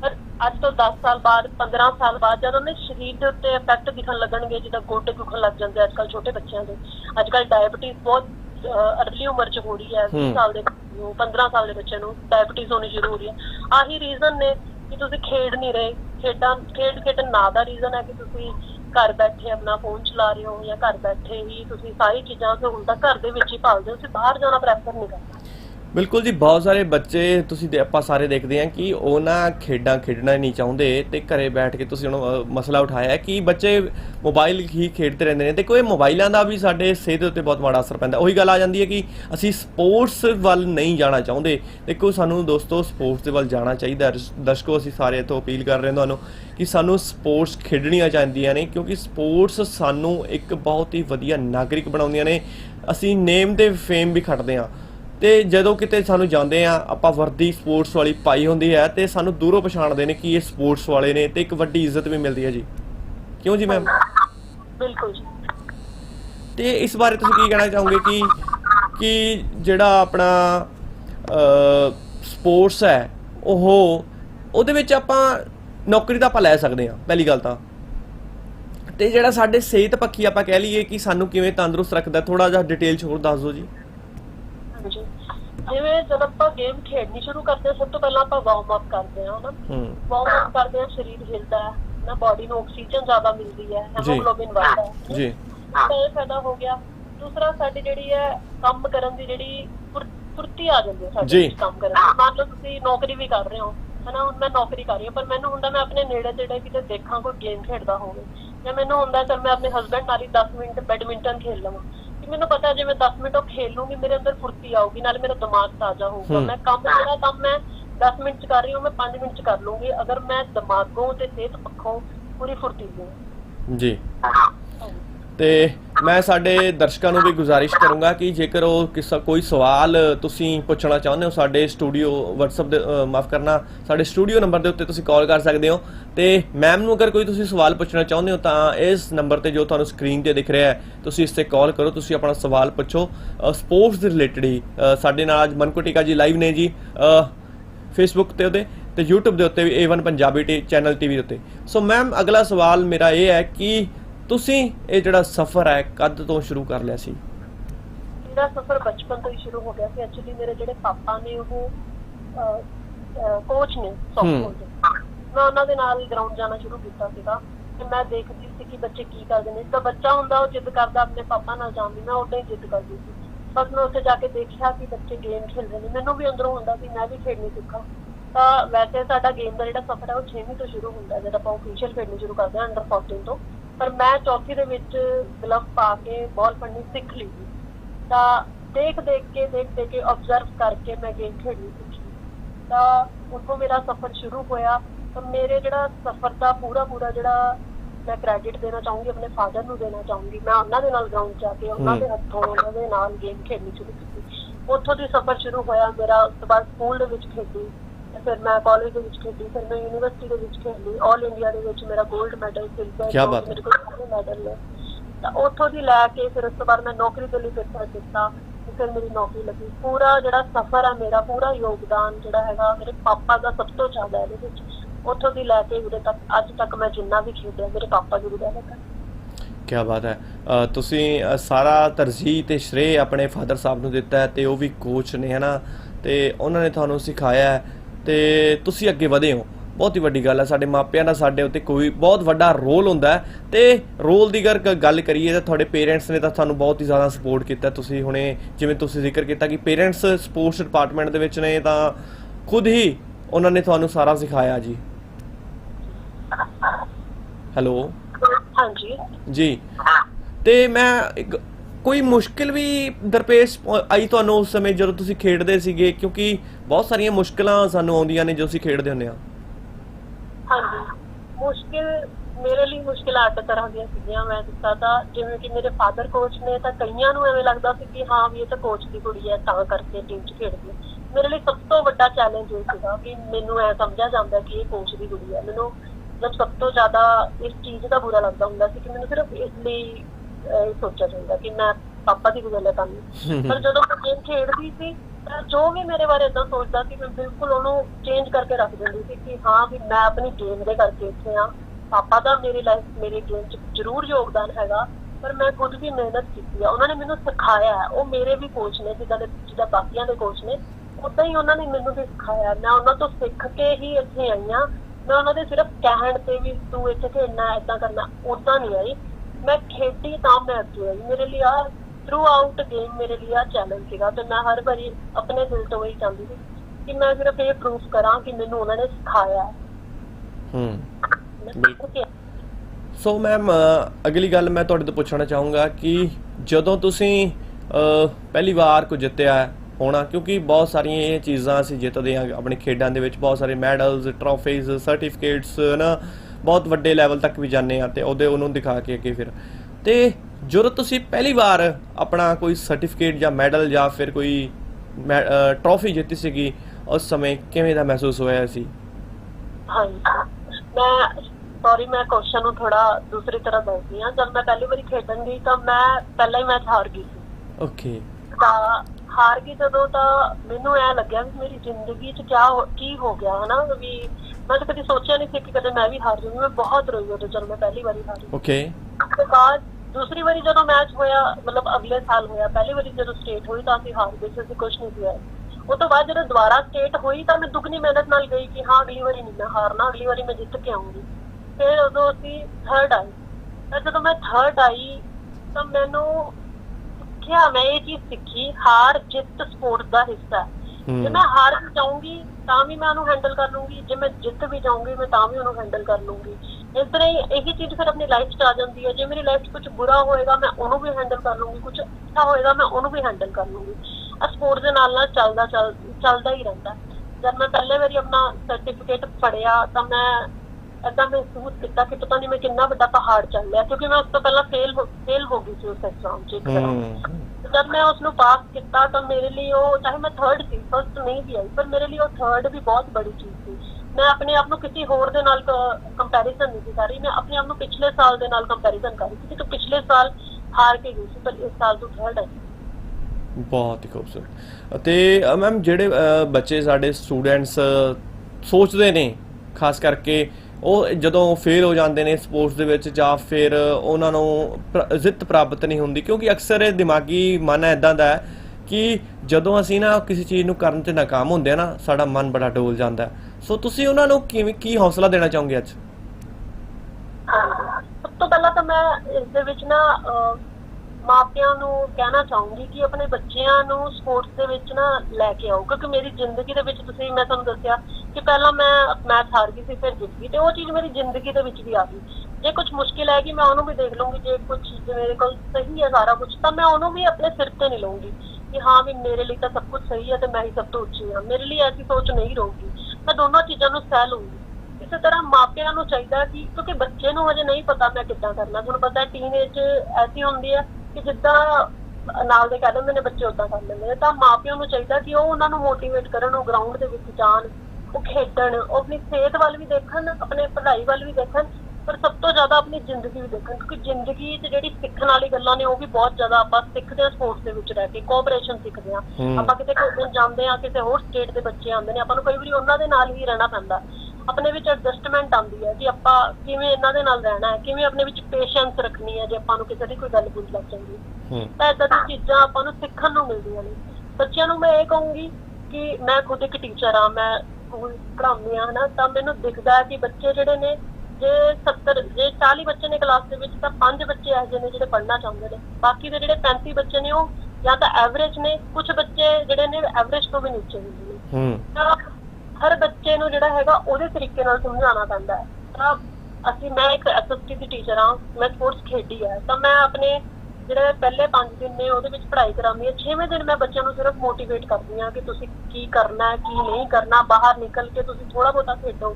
ਪਰ ਅੱਜ ਤੋਂ 10 ਸਾਲ ਬਾਅਦ 15 ਸਾਲ ਬਾਅਦ ਜਦੋਂ ਉਹਨੇ ਸਰੀਰ ਦੇ ਉੱਤੇ ਇਫੈਕਟ ਦਿਖਣ ਲੱਗਣਗੇ ਜਿੱਦਾਂ ਗੋਡੇ ਦੁਖਣ ਲੱਗ ਜਾਂਦੇ ਅੱਜ ਕੱਲ ਛੋਟੇ ਬੱਚਿਆਂ ਦੇ। ਅੱਜ ਕੱਲ ਡਾਇਬੀਟੀਜ਼ ਬਹੁਤ ਅਰਲੀ ਉਮਰ 'ਚ ਹੋ ਰਹੀ ਹੈ 20 ਹਮ। ਸਾਲ ਦੇ ਨੂੰ 15 ਸਾਲ ਦੇ ਬੱਚੇ ਨੂੰ ਡਾਇਬੀਟੀਜ਼ ਹੋਣੀ ਸ਼ੁਰੂ ਹੋ ਰਹੀ ਹੈ। ਆਹੀ ਰੀਜ਼ਨ ਨੇ ਕਿ ਤੁਸੀਂ ਖੇਡ ਨਹੀਂ ਰਹੇ। ਖੇਡਾਂ ਖੇਡ ਖੇਡਣ ਨਾ ਦਾ ਰੀਜ਼ਨ ਹੈ ਕਿ ਤੁਸੀਂ ਘਰ ਬੈਠੇ ਆਪਣਾ ਫੋਨ ਚਲਾ ਰਹੇ ਹੋ ਜਾਂ ਘਰ ਬੈਠੇ ਹੀ ਤੁਸੀਂ ਸਾਰੀ ਚੀਜ਼ਾਂ ਤੋਂ ਹੁਣ ਤੱਕ ਘਰ ਦੇ ਵਿੱਚ ਹੀ ਭਾਲਦੇ ਹੋ ਤੁਸੀਂ ਬਾਹਰ ਜਾਣਾ ਪ੍ਰੈਫਰ ਨਹੀਂ ਕਰਦੇ। ਬਿਲਕੁਲ ਜੀ, ਬਹੁਤ ਸਾਰੇ ਬੱਚੇ ਤੁਸੀਂ ਦੇ- ਆਪਾਂ ਸਾਰੇ ਦੇਖਦੇ ਹਾਂ ਕਿ ਉਹ ਨਾ ਖੇਡਾਂ ਖੇਡਣਾ ਨਹੀਂ ਚਾਹੁੰਦੇ ਤੇ ਘਰੇ ਬੈਠ ਕੇ ਤੁਸੀਂ ਹੁਣ ਮਸਲਾ ਉਠਾਇਆ ਕਿ ਬੱਚੇ ਮੋਬਾਈਲ ਹੀ ਖੇਡਦੇ ਰਹਿੰਦੇ ਨੇ। ਤੇ ਕੋਈ ਮੋਬਾਈਲਾਂ ਦਾ ਵੀ ਸਾਡੇ ਸਿਹਤ ਦੇ ਉੱਤੇ ਬਹੁਤ ਮਾੜਾ ਅਸਰ ਪੈਂਦਾ। ਉਹੀ ਗੱਲ ਆ ਜਾਂਦੀ ਹੈ ਕਿ ਅਸੀਂ ਸਪੋਰਟਸ ਵੱਲ ਨਹੀਂ ਜਾਣਾ ਚਾਹੁੰਦੇ। ਦੇਖੋ, ਸਾਨੂੰ ਦੋਸਤੋ, ਸਪੋਰਟਸ ਦੇ ਵੱਲ ਜਾਣਾ ਚਾਹੀਦਾ। ਹੈ। ਦਰਸ਼ਕੋ, ਅਸੀਂ ਸਾਰੇ ਤੋਂ ਅਪੀਲ ਕਰ ਰਹੇ ਹਾਂ ਤੁਹਾਨੂੰ ਕਿ ਸਾਨੂੰ ਸਪੋਰਟਸ ਖੇਡਣੀਆਂ ਚਾਹੀਦੀਆਂ ਨੇ, ਕਿਉਂਕਿ ਸਪੋਰਟਸ ਸਾਨੂੰ ਇੱਕ ਬਹੁਤ ਹੀ ਵਧੀਆ ਨਾਗਰਿਕ ਬਣਾਉਂਦੀਆਂ ਨੇ। ਅਸੀਂ ਨੇਮ ਤੇ ਫੇਮ ਵੀ ਖੱਟਦੇ ਹਾਂ। ਤੇ ਜਦੋਂ ਕਿਤੇ ਸਾਨੂੰ ਜਾਂਦੇ ਆ ਆਪਾਂ ਵਰਦੀ ਸਪੋਰਟਸ ਵਾਲੀ ਪਾਈ ਹੁੰਦੀ ਹੈ ਤੇ ਸਾਨੂੰ ਦੂਰੋਂ ਪਛਾਣਦੇ ਨੇ ਕਿ ਇਹ ਸਪੋਰਟਸ ਵਾਲੇ ਨੇ ਤੇ ਇੱਕ ਵੱਡੀ ਇੱਜ਼ਤ ਵੀ ਮਿਲਦੀ ਹੈ ਜੀ। ਕਿਉਂ ਜੀ ਮੈਮ ਬਿਲਕੁਲ ਜੀ। ਤੇ ਇਸ ਬਾਰੇ ਤੁਸੀਂ ਕੀ ਕਹਿਣਾ ਚਾਹੋਗੇ ਕਿ ਕਿ ਜਿਹੜਾ ਆਪਣਾ ਸਪੋਰਟਸ ਹੈ ਉਹ ਉਹਦੇ ਵਿੱਚ ਆਪਾਂ ਨੌਕਰੀ ਤਾਂ ਆਪਾਂ ਲੈ ਸਕਦੇ ਹਾਂ ਪਹਿਲੀ ਗੱਲ ਤਾਂ। ਤੇ ਜਿਹੜਾ ਸਾਡੇ ਸਿਹਤ ਪੱਖੀ ਆਪਾਂ ਕਹਿ ਲਈਏ ਕਿ ਸਾਨੂੰ ਕਿਵੇਂ ਤੰਦਰੁਸਤ ਰੱਖਦਾ ਥੋੜਾ ਜਿਹਾ ਡਿਟੇਲ ਚ ਹੋਰ ਦੱਸ ਦਿਓ ਜੀ। ਜਿਵੇਂ ਜਦੋਂ ਆਪਾਂ ਗੇਮ ਖੇਡਣੀ ਸ਼ੁਰੂ ਕਰਦੇ ਹਾਂ ਸਭ ਤੋਂ ਪਹਿਲਾਂ ਆਪਾਂ ਵਾਰਮ ਅਪ ਕਰਦੇ ਹਾਂ ਨਾ ਹੂੰ। ਵਾਰਮ ਅਪ ਕਰਦੇ ਹਾਂ ਸਰੀਰ ਹਿਲਦਾ ਹੈ ਨਾ ਬਾਡੀ ਨੂੰ ਆਕਸੀਜਨ ਜ਼ਿਆਦਾ ਮਿਲਦੀ ਹੈ। ਹੈਮੋਗਲੋਬਿਨ ਵੱਧਦਾ ਹੈ ਜੀ। ਤਾਂ ਇਹ ਫਾਇਦਾ ਹੋ ਗਿਆ। ਦੂਸਰਾ ਸਾਡੀ ਜਿਹੜੀ ਹੈ ਕੰਮ ਕਰਨ ਦੀ ਜਿਹੜੀ ਫੁਰ- ਫੁਰਤੀ ਆ ਜਾਂਦੀ ਹੈ ਸਾਡੇ ਕੰਮ ਕਰਨ ਦੀ। ਮੰਨ ਲਓ ਤੁਸੀਂ ਨੌਕਰੀ ਵੀ ਕਰ ਰਹੇ ਹੋ ਹਨਾ? ਹੁਣ ਮੈਂ ਨੌਕਰੀ ਕਰ ਰਹੀ ਹਾਂ ਪਰ ਮੈਨੂੰ ਹੁੰਦਾ ਮੈਂ ਆਪਣੇ ਨੇੜੇ ਤੇੜੇ ਕਿਤੇ ਦੇਖਾਂ ਕੋਈ ਗੇਮ ਖੇਡਦਾ ਹੋਵੇ। ਜਾਂ ਮੈਨੂੰ ਹੁੰਦਾ ਚਲ ਮੈਂ ਆਪਣੇ ਹਸਬੰਡ ਨਾਲ ਹੀ 10 ਮਿੰਟ ਬੈਡਮਿੰਟਨ ਖੇਡ ਲਵਾਂ। ਮੈਨੂੰ ਪਤਾ ਜੇ ਮੈਂ 10 ਮਿੰਟ ਉਹ ਖੇਡ ਲੂੰਗੀ ਮੇਰੇ ਅੰਦਰ ਫੁਰਤੀ ਆਊਗੀ ਨਾਲੇ ਮੇਰਾ ਦਿਮਾਗ ਤਾਜ਼ਾ ਹੋਊਗਾ। ਮੈਂ ਕੰਮ ਜਿਹੜਾ ਕੰਮ ਮੈਂ 10 ਮਿੰਟ ਚ ਕਰ ਰਹੀ ਹਾਂ ਮੈਂ 5 ਮਿੰਟ ਚ ਕਰ ਲੂੰਗੀ। ਅਗਰ ਮੈਂ ਦਿਮਾਗੋਂ ਤੇ ਸਿਹਤ ਪੱਖੋਂ ਪੂਰੀ ਫੁਰਤੀਲੀ ਹਾਂ ਜੀ। ਤੇ ਮੈਂ ਸਾਡੇ ਦਰਸ਼ਕਾਂ ਨੂੰ ਵੀ ਗੁਜ਼ਾਰਿਸ਼ ਕਰੂੰਗਾ ਕਿ ਜੇਕਰ ਉਹ ਕਿਸੇ ਕੋਈ ਸਵਾਲ ਤੁਸੀਂ ਪੁੱਛਣਾ ਚਾਹੁੰਦੇ ਹੋ ਸਾਡੇ ਸਟੂਡੀਓ WhatsApp ਦੇ ਮਾਫ ਕਰਨਾ, ਸਾਡੇ ਸਟੂਡੀਓ ਨੰਬਰ ਦੇ ਉੱਤੇ ਤੁਸੀਂ ਕਾਲ ਕਰ ਸਕਦੇ ਹੋ। ਤੇ ਮੈਮ ਨੂੰ ਅਗਰ ਕੋਈ ਤੁਸੀਂ ਸਵਾਲ ਪੁੱਛਣਾ ਚਾਹੁੰਦੇ ਹੋ ਤਾਂ ਇਸ ਨੰਬਰ ਤੇ ਜੋ ਤੁਹਾਨੂੰ ਸਕਰੀਨ ਤੇ ਦਿਖ ਰਿਹਾ ਹੈ, ਤੁਸੀਂ ਇਸ ਤੇ ਕਾਲ ਕਰੋ, ਤੁਸੀਂ ਆਪਣਾ ਸਵਾਲ ਪੁੱਛੋ। ਸਪੋਰਟਸ ਦੇ ਰਿਲੇਟਡ ਹੀ ਸਾਡੇ ਨਾਲ ਅੱਜ ਮਨਕੋਟਿਕਾ ਜੀ ਲਾਈਵ ਨੇ ਜੀ ਫੇਸਬੁੱਕ ਤੇ ਉਹਦੇ ਤੇ YouTube ਦੇ ਉੱਤੇ ਵੀ A1 Punjabi T channel TV ਦੇ ਉੱਤੇ। ਸੋ ਮੈਮ, ਅਗਲਾ ਸਵਾਲ ਮੇਰਾ ਇਹ ਹੈ ਕਿ ਤੁਸੀਂ ਇਹ ਜਿਹੜਾ ਸਫ਼ਰ ਹੈ ਕਦ ਤੋਂ ਸ਼ੁਰੂ ਕਰ ਲਿਆ ਸੀ? ਮੇਰਾ ਸਫ਼ਰ ਬਚਪਨ ਤੋਂ ਹੀ ਸ਼ੁਰੂ ਹੋ ਗਿਆ ਸੀ। ਐਕਚੁਅਲੀ ਮੇਰੇ ਜਿਹੜੇ ਪਾਪਾ ਨੇ ਉਹ ਕੋਚ ਨੇ ਸੌਫਟਬਾਲ ਦੇ। ਮੈਂ ਉਹਨਾਂ ਦੇ ਨਾਲ ਗਰਾਊਂਡ ਜਾਣਾ ਸ਼ੁਰੂ ਕੀਤਾ ਸੀਗਾ ਤੇ ਮੈਂ ਦੇਖਦੀ ਸੀ ਕਿ ਬੱਚੇ ਕੀ ਕਰਦੇ ਨੇ। ਜਦੋਂ ਬੱਚਾ ਹੁੰਦਾ ਉਹ ਜਿੱਦ ਕਰਦਾ ਆਪਣੇ ਪਾਪਾ ਨਾਲ ਜਾਣ ਦੀ ਮੈਂ ਉਦਾਂ ਹੀ ਜਿੱਦ ਕਰਦੀ ਸੀ। ਬਸ ਮੈਂ ਉੱਥੇ ਜਾ ਕੇ ਦੇਖਿਆ ਕਿ ਬੱਚੇ ਗੇਮ ਖੇਡ ਰਹੇ ਨੇ। ਮੈਨੂੰ ਵੀ ਅੰਦਰੋਂ ਹੁੰਦਾ ਸੀ ਮੈਂ ਵੀ ਖੇਡਣੀ ਸਿੱਖਾਂ। ਤਾਂ ਵੈਸੇ ਸਾਡਾ ਗੇਮ ਦਾ ਜਿਹੜਾ ਸਫ਼ਰ ਹੈ ਉਹ 6ਵੀਂ ਤੋਂ ਸ਼ੁਰੂ ਹੁੰਦਾ ਜਦ ਆਪਾਂ ਅਫੀਸ਼ੀਅਲ ਖੇਡਣੀ ਸ਼ੁਰੂ ਕਰਦੇ ਹਾਂ ਅੰਡਰ 14 ਤੋਂ। ਪਰ ਮੈਂ ਚੌਥੀ ਦੇ ਵਿੱਚ ਗਲਵ ਪਾ ਕੇ ਬਾਲ ਫੜਨੀ ਸਿੱਖ ਲਈ। ਤਾਂ ਦੇਖ ਦੇਖ ਕੇ ਦੇਖ ਦੇਖ ਕੇ ਆਬਜ਼ਰਵ ਕਰਕੇ ਮੈਂ ਗੇਮ ਖੇਡਣੀ ਸਿੱਖੀ। ਤਾਂ ਉੱਥੋਂ ਮੇਰਾ ਸਫ਼ਰ ਸ਼ੁਰੂ ਹੋਇਆ। ਤਾਂ ਮੇਰੇ ਜਿਹੜਾ ਸਫ਼ਰ ਦਾ ਪੂਰਾ ਪੂਰਾ ਜਿਹੜਾ ਮੈਂ ਕ੍ਰੈਡਿਟ ਦੇਣਾ ਚਾਹੂੰਗੀ ਆਪਣੇ ਫਾਦਰ ਨੂੰ ਦੇਣਾ ਚਾਹੂੰਗੀ ਮੈਂ ਉਹਨਾਂ ਦੇ ਨਾਲ ਗਰਾਊਂਡ ਜਾ ਕੇ ਉਹਨਾਂ ਦੇ। ਹੱਥੋਂ ਉਹਨਾਂ ਦੇ ਨਾਲ ਗੇਮ ਖੇਡਣੀ ਸ਼ੁਰੂ ਕੀਤੀ। ਉੱਥੋਂ ਦੀ ਸਫ਼ਰ ਸ਼ੁਰੂ ਹੋਇਆ। ਮੇਰਾ ਉਸ ਤੋਂ ਬਾਅਦ ਸਕੂਲ ਦੇ ਵਿੱਚ ਖੇਡੀ। ਫਿਰ ਮੈਂ ਕਾਲਜ ਦੇ ਵਿੱਚ ਖੇਡੀ ਫਿਰ ਮੈਂ ਯੂਨੀਵਰਸਿਟੀ ਦੇ ਵਿੱਚ ਖੇਡੀ ਆਲ ਇੰਡੀਆ ਦੇ ਵਿੱਚ ਮੇਰਾ 골ਡ ਮੈਡਲ ਸਿਲਵਰ ਕਿਆ ਬਾਤ। ਮੇਰੇ ਕੋਲ ਸਾਰੇ ਮੈਡਲ ਨੇ ਤਾਂ ਉੱਥੋਂ ਦੀ ਲੈ ਕੇ ਫਿਰ ਉਸ ਤੋਂ ਬਾਅਦ ਮੈਂ ਨੌਕਰੀ ਦੇ ਲਈ ਪੇਪਰ ਦਿੱਤਾ ਤੇ ਫਿਰ ਮੇਰੀ ਨੌਕਰੀ ਲੱਗੀ। ਪੂਰਾ ਜਿਹੜਾ ਸਫ਼ਰ ਹੈ ਮੇਰਾ ਪੂਰਾ ਯੋਗਦਾਨ ਜਿਹੜਾ ਹੈਗਾ ਮੇਰੇ ਪਾਪਾ ਦਾ ਸਭ ਤੋਂ ਜ਼ਿਆਦਾ ਇਹਦੇ ਵਿੱਚ। ਉੱਥੋਂ ਦੀ ਲੈ ਕੇ ਉਰੇ ਤੱਕ ਅੱਜ ਤੱਕ ਮੈਂ ਜਿੰਨਾ ਵੀ ਖੇਡਿਆ ਮੇਰੇ ਪਾਪਾ ਜੀ ਦੀ ਹੈ ਕੀ ਬਾਤ ਹੈ। ਤੁਸੀਂ ਸਾਰਾ ਤਰਜੀਹ ਤੇ ਸ਼੍ਰੇ ਆਪਣੇ ਫਾਦਰ ਸਾਹਿਬ ਨੂੰ ਦਿੱਤਾ ਹੈ ਤੇ ਉਹ ਵੀ ਕੋਚ ਨੇ ਹਨਾ? ਤੇ ਉਹਨਾਂ ਨੇ ਤੁਹਾਨੂੰ ਸਿਖਾਇਆ ਹੈ। ਤੇ ਤੁਸੀਂ ਅੱਗੇ ਵਧੇ ਹੋ। ਬਹੁਤ ਹੀ ਵੱਡੀ ਗੱਲ ਹੈ ਸਾਡੇ ਮਾਪਿਆਂ ਦਾ ਸਾਡੇ ਉੱਤੇ ਕੋਈ ਬਹੁਤ ਵੱਡਾ ਰੋਲ ਹੁੰਦਾ ਹੈ। ਤੇ ਰੋਲ ਦੀ ਅਗਰ ਗ- ਗੱਲ ਕਰੀਏ ਤਾਂ ਤੁਹਾਡੇ ਪੇਰੈਂਟਸ ਨੇ ਤਾਂ ਤੁਹਾਨੂੰ ਬਹੁਤ ਹੀ ਜ਼ਿਆਦਾ ਸਪੋਰਟ ਕੀਤਾ। ਤੁਸੀਂ ਹੁਣੇ ਜਿਵੇਂ ਤੁਸੀਂ ਜ਼ਿਕਰ ਕੀਤਾ ਕਿ ਪੇਰੈਂਟਸ ਸਪੋਰਟਸ ਡਿਪਾਰਟਮੈਂਟ ਦੇ ਵਿੱਚ ਨੇ ਤਾਂ ਖੁਦ ਹੀ ਉਹਨਾਂ ਨੇ ਤੁਹਾਨੂੰ ਸਾਰਾ ਸਿਖਾਇਆ ਜੀ। ਹੈਲੋ। ਹਾਂਜੀ। ਜੀ। ਤੇ ਮੈਂ ਇੱਕ ਕੋਈ ਮੁਸ਼ਕਿਲ ਵੀ ਦਰਪੇਸ਼ ਪ- ਆਈ ਤੁਹਾਨੂੰ ਉਸ ਸਮੇਂ ਜਦੋਂ ਤੁਸੀਂ ਖੇਡਦੇ ਸੀਗੇ? ਕਿਉਂਕਿ ਬਹੁਤ ਸਾਰੀਆਂ ਮੁਸ਼ਕਲਾਂ ਸਾਨੂੰ ਆਉਂਦੀਆਂ ਨੇ ਜਦੋਂ ਅਸੀਂ ਖੇਡਦੇ ਹੁੰਦੇ ਆ ਹਾਂਜੀ। ਮੁਸ਼ਕਿਲ ਮੇਰੇ ਲਈ ਮੁਸ਼ਕਿਲਾਂ ਅੱਡ ਤਰ੍ਹਾਂ ਦੀਆਂ ਸੀਗੀਆਂ। ਮੈਂ ਦਿੱਤਾ ਤਾਂ ਜਿਵੇਂ ਕਿ ਮੇਰੇ ਫਾਦਰ ਕੋਚ ਨੇ ਤਾਂ ਕਈਆਂ ਨੂੰ ਐਵੇਂ ਲੱਗਦਾ ਸੀ ਕਿ ਹਾਂ ਵੀ ਇਹ ਤਾਂ ਕੋਚ ਦੀ ਕੁੜੀ ਹੈ, ਤਾਂ ਕਰਕੇ ਟੀਮ 'ਚ ਖੇਡਦੀ ਮੇਰੇ ਲਈ ਸਭ ਤੋਂ ਵੱਡਾ ਚੈਲੰਜ ਇਹ ਸੀਗਾ ਕਿ ਮੈਨੂੰ ਐ ਸਮਝਿਆ ਜਾਂਦਾ ਕਿ ਇਹ ਕੋਚ ਦੀ ਕੁੜੀ ਹੈ। ਮੈਨੂੰ ਜਦ ਸਭ ਤੋਂ ਜ਼ਿਆਦਾ ਇਸ ਚੀਜ਼ ਦਾ ਬੁਰਾ ਲੱਗਦਾ ਹੁੰਦਾ ਸੀ ਕਿ ਮੈਨੂੰ ਸਿਰਫ ਇਸ ਲਈ ਅਹ, ਸੋਚਿਆ ਜਾਂਦਾ ਕਿ ਮੈਂ ਪਾਪਾ ਦੀ ਗੁਜ਼ਰ ਲੈ ਪਰ ਜਦੋਂ ਮੈਂ ਗੇਮ ਖੇਡਦੀ ਸੀ ਤਾਂ ਜੋ ਵੀ ਮੇਰੇ ਬਾਰੇ ਇਦਾਂ ਸੋਚਦਾ ਸੀ ਮੈਂ ਬਿਲਕੁਲ ਉਹਨੂੰ ਚੇਂਜ ਕਰਕੇ ਰੱਖ ਦਿੰਦੀ ਸੀ ਕਿ ਹਾਂ ਵੀ ਮੈਂ ਆਪਣੀ ਗੇਮ ਦੇ ਕਰਕੇ ਇੱਥੇ ਆ ਪਾਪਾ ਦਾ ਮੇਰੀ ਲਾਈਫ ਮੇਰੀ ਗੇਮ 'ਚ ਜ਼ਰੂਰ ਯੋਗਦਾਨ ਹੈਗਾ ਪਰ ਮੈਂ ਖੁਦ ਵੀ ਮਿਹਨਤ ਕੀਤੀ ਆ। ਉਹਨਾਂ ਨੇ ਮੈਨੂੰ ਸਿਖਾਇਆ ਹੈ। ਉਹ ਮੇਰੇ ਵੀ ਕੋਚ ਨੇ ਜਿੱਦਾਂ ਦੇ ਜਿੱਦਾਂ ਬਾਕੀਆਂ ਦੇ ਕੋਚ ਨੇ ਉਦਾਂ ਹੀ ਉਹਨਾਂ ਨੇ ਮੈਨੂੰ ਵੀ ਸਿਖਾਇਆ। ਮੈਂ ਉਹਨਾਂ ਤੋਂ ਸਿੱਖ ਕੇ ਹੀ ਇੱਥੇ ਆਈ ਹਾਂ। ਮੈਂ ਉਹਨਾਂ ਦੇ ਸਿਰਫ ਕਹਿਣ ਤੇ ਵੀ ਤੂੰ ਇੱਥੇ ਖੇਡਣਾ ਏਦਾਂ ਕਰਨਾ ਉਦਾਂ ਨਹੀਂ ਆਈ। ਮੈਂ ਖੇਡੀ ਤਾਂ ਮੈਂ ਅੱਗੇ ਆਈ ਮੇਰੇ ਲਈ ਆ ਥਰੂ ਆਊਟ ਗੇਮ ਮੇਰੇ ਲਈ ਆ ਚੈਲੰਜ ਸੀਗਾ ਤੇ ਮੈਂ ਹਰ ਵਾਰੀ ਆਪਣੇ ਦਿਲ ਤੋਂ ਹੀ ਚਾਹੁੰਦੀ ਸੀ ਕਿ ਮੈਂ ਸਿਰਫ ਇਹ ਪ੍ਰੂਫ ਕਰਾਂ ਕਿ ਮੈਨੂੰ ਉਹਨਾਂ ਨੇ ਸਿਖਾਇਆ ਹੈ। ਬਿਲਕੁਲ। ਸੋ ਮੈਮ ਅਗਲੀ ਗੱਲ ਮੈਂ ਤੁਹਾਡੇ ਤੋਂ ਪੁੱਛਣਾ ਚਾਹੂੰਗਾ ਕਿ ਜਦੋਂ ਤੁਸੀਂ ਪਹਿਲੀ ਵਾਰ ਕੁਝ ਜਿੱਤਿਆ ਹੋਣਾ ਕਿਉਂਕਿ ਬਹੁਤ ਸਾਰੀਆਂ ਇਹ ਚੀਜ਼ਾਂ ਅਸੀਂ ਜਿੱਤਦੇ ਹਾਂ ਆਪਣੇ ਖੇਡਾਂ ਦੇ ਵਿੱਚ ਬਹੁਤ ਸਾਰੇ ਮੈਡਲਸ ਟਰਾਫੀਜ਼ ਸਰਟੀਫਿਕੇਟਸ ਨਾ ਬਹੁਤ ਵੱਡੇ ਲੈਵਲ ਤੱਕ ਵੀ ਜਾਂਦੇ ਆ ਤੇ ਉਹਦੇ ਉਹਨੂੰ ਦਿਖਾ ਕੇ ਅੱਗੇ ਫਿਰ। ਤੇ ਜਦੋਂ ਤੁਸੀਂ ਪਹਿਲੀ ਵਾਰ ਆਪਣਾ ਕੋਈ ਸਰਟੀਫਿਕੇਟ ਜਾਂ ਮੈਡਲ ਜਾਂ ਫਿਰ ਕੋਈ ਟਰਾਫੀ ਜਿੱਤੀ ਸੀਗੀ ਉਸ ਸਮੇਂ ਕਿਵੇਂ ਦਾ ਮਹਿਸੂਸ ਹੋਇਆ ਸੀ? ਹਾਂਜੀ। ਮੈਂ ਸੌਰੀ ਮੈਂ ਕੁਐਸਚਨ ਨੂੰ ਥੋੜਾ ਦੂਸਰੀ ਤਰ੍ਹਾਂ ਦੱਸਦੀ ਹਾਂ। ਜਦ ਮੈਂ ਪਹਿਲੀ ਵਾਰੀ ਖੇਡਣ ਗਈ ਤਾਂ ਮੈਂ ਪਹਿਲਾਂ ਹੀ ਮੈਚ ਹਾਰ ਗਈ ਸੀ। ਓਕੇ ਤਾਂ ਹਾਰ ਗਈ ਜਦੋਂ ਤਾਂ ਮੈਨੂੰ ਐ ਲੱਗਿਆ ਵੀ ਮੇਰੀ ਜ਼ਿੰਦਗੀ 'ਚ ਕੀ ਹੋ ਗਿਆ ਹਨਾ? ਵੀ ਮੈਂ ਤਾਂ ਕਦੀ ਸੋਚਿਆ ਨਹੀਂ ਸੀ ਕਿ ਕਦੇ ਮੈਂ ਵੀ ਹਾਰ ਜਾਊਂਗੀ। ਮੈਂ ਬਹੁਤ ਰੋਈ ਉਦੋਂ ਜਦੋਂ ਮੈਂ ਪਹਿਲੀ ਵਾਰੀ ਹਾਰੀ। ਓਕੇ ਤੋਂ ਬਾਅਦ ਦੂਸਰੀ ਵਾਰੀ ਜਦੋਂ ਮੈਚ ਹੋਇਆ ਮਤਲਬ ਅਗਲੇ ਸਾਲ ਹੋਇਆ ਪਹਿਲੀ ਵਾਰੀ ਜਦੋਂ ਸਟੇਟ ਹੋਈ ਤਾਂ ਅਸੀਂ ਹਾਰ ਗਏ ਸੀ ਅਸੀਂ ਕੁਝ ਨਹੀਂ ਹੋਇਆ ਉਹ ਤੋਂ ਬਾਅਦ ਜਦੋਂ ਦੁਬਾਰਾ ਸਟੇਟ ਹੋਈ ਤਾਂ ਮੈਂ ਦੁੱਗਣੀ ਮਿਹਨਤ ਨਾਲ ਗਈ ਕਿ ਹਾਂ ਅਗਲੀ ਵਾਰੀ ਨਹੀਂ ਮੈਂ ਹਾਰਨਾ ਅਗਲੀ ਵਾਰੀ ਮੈਂ ਜਿੱਤ ਕੇ ਆਉਂਗੀ ਫਿਰ ਉਦੋਂ ਅਸੀਂ ਥਰਡ ਆਏ। ਤਾਂ ਜਦੋਂ ਮੈਂ ਥਰਡ ਆਈ ਤਾਂ ਮੈਨੂੰ ਸਿੱਖਿਆ ਮੈਂ ਇਹ ਚੀਜ਼ ਸਿੱਖੀ ਹਾਰ ਜਿੱਤ ਸਪੋਰਟ ਦਾ ਹਿੱਸਾ। ਹੈ। ਜੇ ਮੈਂ ਹਾਰ ਵੀ ਜਾਊਂਗੀ ਤਾਂ ਵੀ ਮੈਂ ਉਹਨੂੰ ਹੈਂਡਲ ਕਰ ਲੂੰਗੀ, ਜੇ ਮੈਂ ਜਿੱਤ ਵੀ ਜਾਊਂਗੀ, ਮੈਂ ਤਾਂ ਵੀ ਉਹਨੂੰ ਹੈਂਡਲ ਕਰ ਲੂੰਗੀ। ਇਸ ਤਰ੍ਹਾਂ ਹੀ ਇਹੀ ਚੀਜ਼ ਫਿਰ ਆਪਣੀ ਲਾਈਫ 'ਚ ਆ ਜਾਂਦੀ ਹੈ। ਜੇ ਮੇਰੀ ਲਾਈਫ 'ਚ ਕੁਝ ਬੁਰਾ ਹੋਏਗਾ, ਮੈਂ ਉਹਨੂੰ ਵੀ ਹੈਂਡਲ ਕਰ ਲੂੰਗੀ। ਕੁਝ ਅੱਛਾ ਹੋਏਗਾ, ਮੈਂ ਉਹਨੂੰ ਵੀ ਹੈਂਡਲ ਕਰ ਲੂੰਗੀ। ਆ ਸਪੋਰਟ ਦੇ ਨਾਲ ਨਾਲ ਚੱਲਦਾ, ਚੱਲ, ਚੱਲਦਾ ਹੀ ਰਹਿੰਦਾ। ਜਦ ਮੈਂ ਪਹਿਲੇ ਵਾਰੀ ਆਪਣਾ ਸਰਟੀਫਿਕੇਟ ਫੜਿਆ, ਤਾਂ ਮੈਂ ਏਦਾਂ ਮਹਿਸੂਸ ਕੀਤਾ ਕਿ ਪਤਾ ਨਹੀਂ ਮੈਂ ਕਿੰਨਾ ਵੱਡਾ ਪਹਾੜ ਚੱਲ ਲਿਆ ਕਿਉਂਕਿ ਮੈਂ ਉਸ ਤੋਂ ਪਹਿਲਾਂ ਫੇਲ ਫੇਲ ਹੋ ਗਈ ਸੀ ਉਸ ਐਗਜ਼ਾਮ 'ਚ ਜਦ ਮੈਂ ਉਸ ਨੂੰ ਪਾਸ ਕੀਤਾ ਤਾਂ ਮੇਰੇ ਲਈ ਉਹ ਚਾਹੇ ਮੈਂ ਥਰਡ ਸੀ ਫਸਟ ਨਹੀਂ ਵੀ ਆਈ ਪਰ ਮੇਰੇ ਲਈ ਉਹ ਥਰਡ ਵੀ ਬਹੁਤ ਬੜੀ ਚੀਜ਼ ਸੀ। ਮੈਂ ਆਪਣੇ ਆਪ ਨੂੰ ਕਿਸੇ ਹੋਰ ਦੇ ਨਾਲ ਕੰਪੈਰੀਜ਼ਨ ਨਹੀਂ ਕਰ ਰਹੀ। ਮੈਂ ਆਪਣੇ ਆਪ ਨੂੰ ਪਿਛਲੇ ਸਾਲ ਦੇ ਨਾਲ ਕੰਪੈਰੀਜ਼ਨ ਕਰ ਰਹੀ ਸੀ ਕਿ ਪਿਛਲੇ ਸਾਲ ਹਾਰ ਕੇ ਗਈ ਸੀ ਪਰ ਇਸ ਸਾਲ ਤੂੰ ਥਰਡ ਆਈ ਬਹੁਤ ਹੀ ਖੂਬਸੂਰਤ। ਅਤੇ ਮੈਮ ਜਿਹੜੇ ਅ, ਬੱਚੇ ਸਾਡੇ ਸਟੂਡੈਂਟਸ ਸੋਚਦੇ ਨੇ ਖਾਸ ਕਰਕੇ ਉਹ ਜਦੋਂ ਫੇਲ ਹੋ ਜਾਂਦੇ ਨੇ ਸਪੋਰਟਸ ਦੇ ਵਿੱਚ ਜਾਂ ਫਿਰ ਉਹਨਾਂ ਨੂੰ ਜਿੱਤ ਪ੍ਰਾਪਤ ਨਹੀਂ ਹੁੰਦੀ, ਕਿਉਂਕਿ ਅਕਸਰ ਇਹ ਦਿਮਾਗੀ ਮਨ ਇਦਾਂ ਦਾ ਹੈ ਕਿ ਜਦੋਂ ਅਸੀਂ ਨਾ ਕਿਸੇ ਚੀਜ਼ ਨੂੰ ਕਰਨ ਤੇ ਨਾਕਾਮ ਹੁੰਦੇ ਆ ਨਾ, ਸਾਡਾ ਮਨ ਬੜਾ ਡੋਲ ਜਾਂਦਾ ਸੋ ਤੁਸੀਂ ਉਹਨਾਂ ਨੂੰ ਕਿਵੇਂ, ਕੀ ਹੌਸਲਾ ਦੇਣਾ ਚਾਹੋਗੇ ਅੱਜ ਹਾਂਜੀ। ਸਭ ਤੋਂ ਪਹਿਲਾਂ ਤਾਂ ਮੈਂ ਇਸ ਦੇ ਵਿੱਚ ਨਾ ਮਾਪਿਆਂ ਨੂੰ ਕਹਿਣਾ ਚਾਹੂੰਗੀ ਕਿ ਆਪਣੇ ਬੱਚਿਆਂ ਨੂੰ ਸਪੋਰਟਸ ਦੇ ਵਿੱਚ ਨਾ ਲੈ ਕੇ ਆਓ, ਕਿਉਂਕਿ ਮੇਰੀ ਜ਼ਿੰਦਗੀ ਦੇ ਵਿੱਚ ਤੁਸੀਂ, ਮੈਂ ਤੁਹਾਨੂੰ ਦੱਸਿਆ ਕਿ ਪਹਿਲਾਂ ਮੈਂ ਮੈਚ ਹਾਰ ਗਈ ਸੀ, ਫਿਰ ਜਿੱਤ ਗਈ ਤੇ ਉਹ ਚੀਜ਼ ਮੇਰੀ ਜ਼ਿੰਦਗੀ ਦੇ ਵਿੱਚ ਵੀ ਆ ਗਈ। ਜੇ ਕੁਝ ਮੁਸ਼ਕਿਲ ਆਏਗੀ, ਮੈਂ ਉਹਨੂੰ ਵੀ ਦੇਖ ਲੂੰਗੀ ਜੇ ਕੁਝ ਮੇਰੇ ਕੋਲ ਸਹੀ ਹੈ ਸਾਰਾ ਕੁਝ ਤਾਂ ਮੈਂ ਉਹਨੂੰ ਵੀ ਆਪਣੇ ਸਿਰ ਤੇ ਨਹੀਂ ਲਊਂਗੀ ਕਿ ਹਾਂ ਵੀ ਮੇਰੇ ਲਈ ਤਾਂ ਸਭ ਕੁਝ ਸਹੀ ਹੈ ਤੇ ਮੈਂ ਹੀ ਸਭ ਤੋਂ ਉੱਚੀ ਹਾਂ। ਮੇਰੇ ਲਈ ਐਸੀ ਸੋਚ ਨਹੀਂ ਰਹੂਗੀ। ਮੈਂ ਦੋਨੋਂ ਚੀਜ਼ਾਂ ਨੂੰ ਸਹਿ ਲਊਂਗੀ। ਇਸੇ ਤਰ੍ਹਾਂ ਮਾਪਿਆਂ ਨੂੰ ਚਾਹੀਦਾ ਕਿ, ਕਿਉਂਕਿ ਬੱਚੇ ਨੂੰ ਹਜੇ ਨਹੀਂ ਪਤਾ ਮੈਂ ਕਿੱਦਾਂ ਕਰਨਾ। ਤੁਹਾਨੂੰ ਪਤਾ ਟੀਨੇਜ ਐਸੀ ਹੁੰਦੀ ਹੈ ਕਿ ਜਿੱਦਾਂ ਨਾਲ ਦੇ ਕਹਿ ਦਿੰਦੇ ਨੇ ਬੱਚੇ ਉਦਾਂ ਕਰ ਲੈਂਦੇ ਨੇ ਤਾਂ ਮਾਪਿਆਂ ਨੂੰ ਚਾਹੀਦਾ ਕਿ ਉਹ ਉਹਨਾਂ ਨੂੰ ਮੋਟੀਵੇਟ ਕਰਨ ਉਹ ਗਰਾਊਂਡ ਦੇ ਵਿੱਚ ਜਾਣ ਉਹ ਖੇਡਣ ਉਹ ਆਪਣੀ ਸਿਹਤ ਵੱਲ ਵੀ ਦੇਖਣ ਆਪਣੇ ਪੜ੍ਹਾਈ ਵੱਲ ਵੀ ਦੇਖਣ ਪਰ ਸਭ ਤੋਂ ਜ਼ਿਆਦਾ ਆਪਣੀ ਜ਼ਿੰਦਗੀ ਵੀ ਦੇਖਣ ਕਿਉਂਕਿ ਜ਼ਿੰਦਗੀ 'ਚ ਜਿਹੜੀ ਸਿੱਖਣ ਵਾਲੀ ਗੱਲਾਂ ਨੇ ਉਹ ਵੀ ਬਹੁਤ ਜ਼ਿਆਦਾ ਆਪਾਂ ਸਿੱਖਦੇ ਹਾਂ ਸਪੋਰਟਸ ਦੇ ਵਿੱਚ ਰਹਿ ਕੇ ਕੋਆਪਰੇਸ਼ਨ ਸਿੱਖਦੇ ਹਾਂ ਹੂੰ। ਆਪਾਂ ਕਿਤੇ ਖੇਡਣ ਜਾਂਦੇ ਆ ਕਿਸੇ ਹੋਰ ਸਟੇਟ ਦੇ ਬੱਚੇ ਆਉਂਦੇ ਨੇ ਆਪਾਂ ਨੂੰ ਕਈ ਵਾਰੀ ਉਹਨਾਂ ਦੇ ਨਾਲ ਹੀ ਰਹਿਣਾ ਪੈਂਦਾ ਆਪਣੇ ਵਿੱਚ ਐਡਜਸਟਮੈਂਟ ਆਉਂਦੀ ਹੈ ਕਿ ਆਪਾਂ ਕਿਵੇਂ ਇਹਨਾਂ ਦੇ ਨਾਲ ਰਹਿਣਾ ਹੈ ਕਿਵੇਂ ਆਪਣੇ ਵਿੱਚ ਪੇਸ਼ੈਂਸ ਰੱਖਣੀ ਹੈ ਜੇ ਆਪਾਂ ਨੂੰ ਕਿਸੇ ਦੀ ਕੋਈ ਗੱਲ ਬੁਰੀ ਲੱਗ ਜਾਂਦੀ ਹੈ। ਹੂੰ। ਤਾਂ ਇਦਾਂ ਦੀਆਂ ਚੀਜ਼ਾਂ ਆਪਾਂ ਨੂੰ ਸਿੱਖਣ ਨੂੰ ਮਿਲਦੀਆਂ ਨੇ। ਬੱਚਿਆਂ ਨੂੰ ਮੈਂ ਇਹ ਕਹੂੰਗੀ ਕਿ ਮੈਂ ਖੁਦ ਇੱਕ ਟੀਚਰ ਆ ਮੈਂ ਸਕੂਲ ਪੜ੍ਹਾਉਂਦੀ ਆ ਹਨਾ ਤਾਂ ਮੈਨੂੰ ਦਿਖਦਾ ਹੈ ਕਿ ਬੱਚੇ ਜਿਹੜੇ ਨੇ ਜੇ 70 ਜੇ 40 ਬੱਚੇ ਨੇ ਕਲਾਸ ਦੇ ਵਿੱਚ ਤਾਂ 5 ਬੱਚੇ ਇਹੋ ਜਿਹੇ ਨੇ ਜਿਹੜੇ ਪੜ੍ਹਨਾ ਚਾਹੁੰਦੇ ਨੇ। ਬਾਕੀ ਦੇ ਜਿਹੜੇ 35 ਬੱਚੇ ਨੇ ਉਹ ਜਾਂ ਤਾਂ ਐਵਰੇਜ ਨੇ ਕੁਝ ਬੱਚੇ ਜਿਹੜੇ ਨੇ ਐਵਰੇਜ ਤੋਂ ਵੀ ਨੀਚੇ ਹੁੰਦੇ ਨੇ। ਹੂੰ। ਤਾਂ ਹਰ ਬੱਚੇ ਨੂੰ ਜਿਹੜਾ ਹੈਗਾ ਉਹਦੇ ਤਰੀਕੇ ਨਾਲ ਸਮਝਾਉਣਾ ਪੈਂਦਾ ਹੈ। ਤਾਂ ਅਸੀਂ, ਮੈਂ ਇੱਕ ਐਸਐਸਟੀ ਦੀ ਟੀਚਰ ਹਾਂ, ਮੈਂ ਸਪੋਰਟਸ ਖੇਡੀ ਹੈ। ਤਾਂ ਮੈਂ ਆਪਣੇ ਜਿਹੜੇ ਪਹਿਲੇ 5 ਦਿਨ ਨੇ ਉਹਦੇ ਵਿੱਚ ਪੜ੍ਹਾਈ ਕਰਾਉਂਦੀ ਹਾਂ। 6ਵੇਂ ਦਿਨ ਮੈਂ ਬੱਚਿਆਂ ਨੂੰ ਸਿਰਫ ਮੋਟੀਵੇਟ ਕਰਦੀ ਹਾਂ ਕਿ ਤੁਸੀਂ ਕੀ ਕਰਨਾ ਹੈ, ਕੀ ਨਹੀਂ ਕਰਨਾ, ਬਾਹਰ ਨਿਕਲ ਕੇ ਤੁਸੀਂ ਥੋੜਾ ਬਹੁਤਾ ਖੇਡੋ।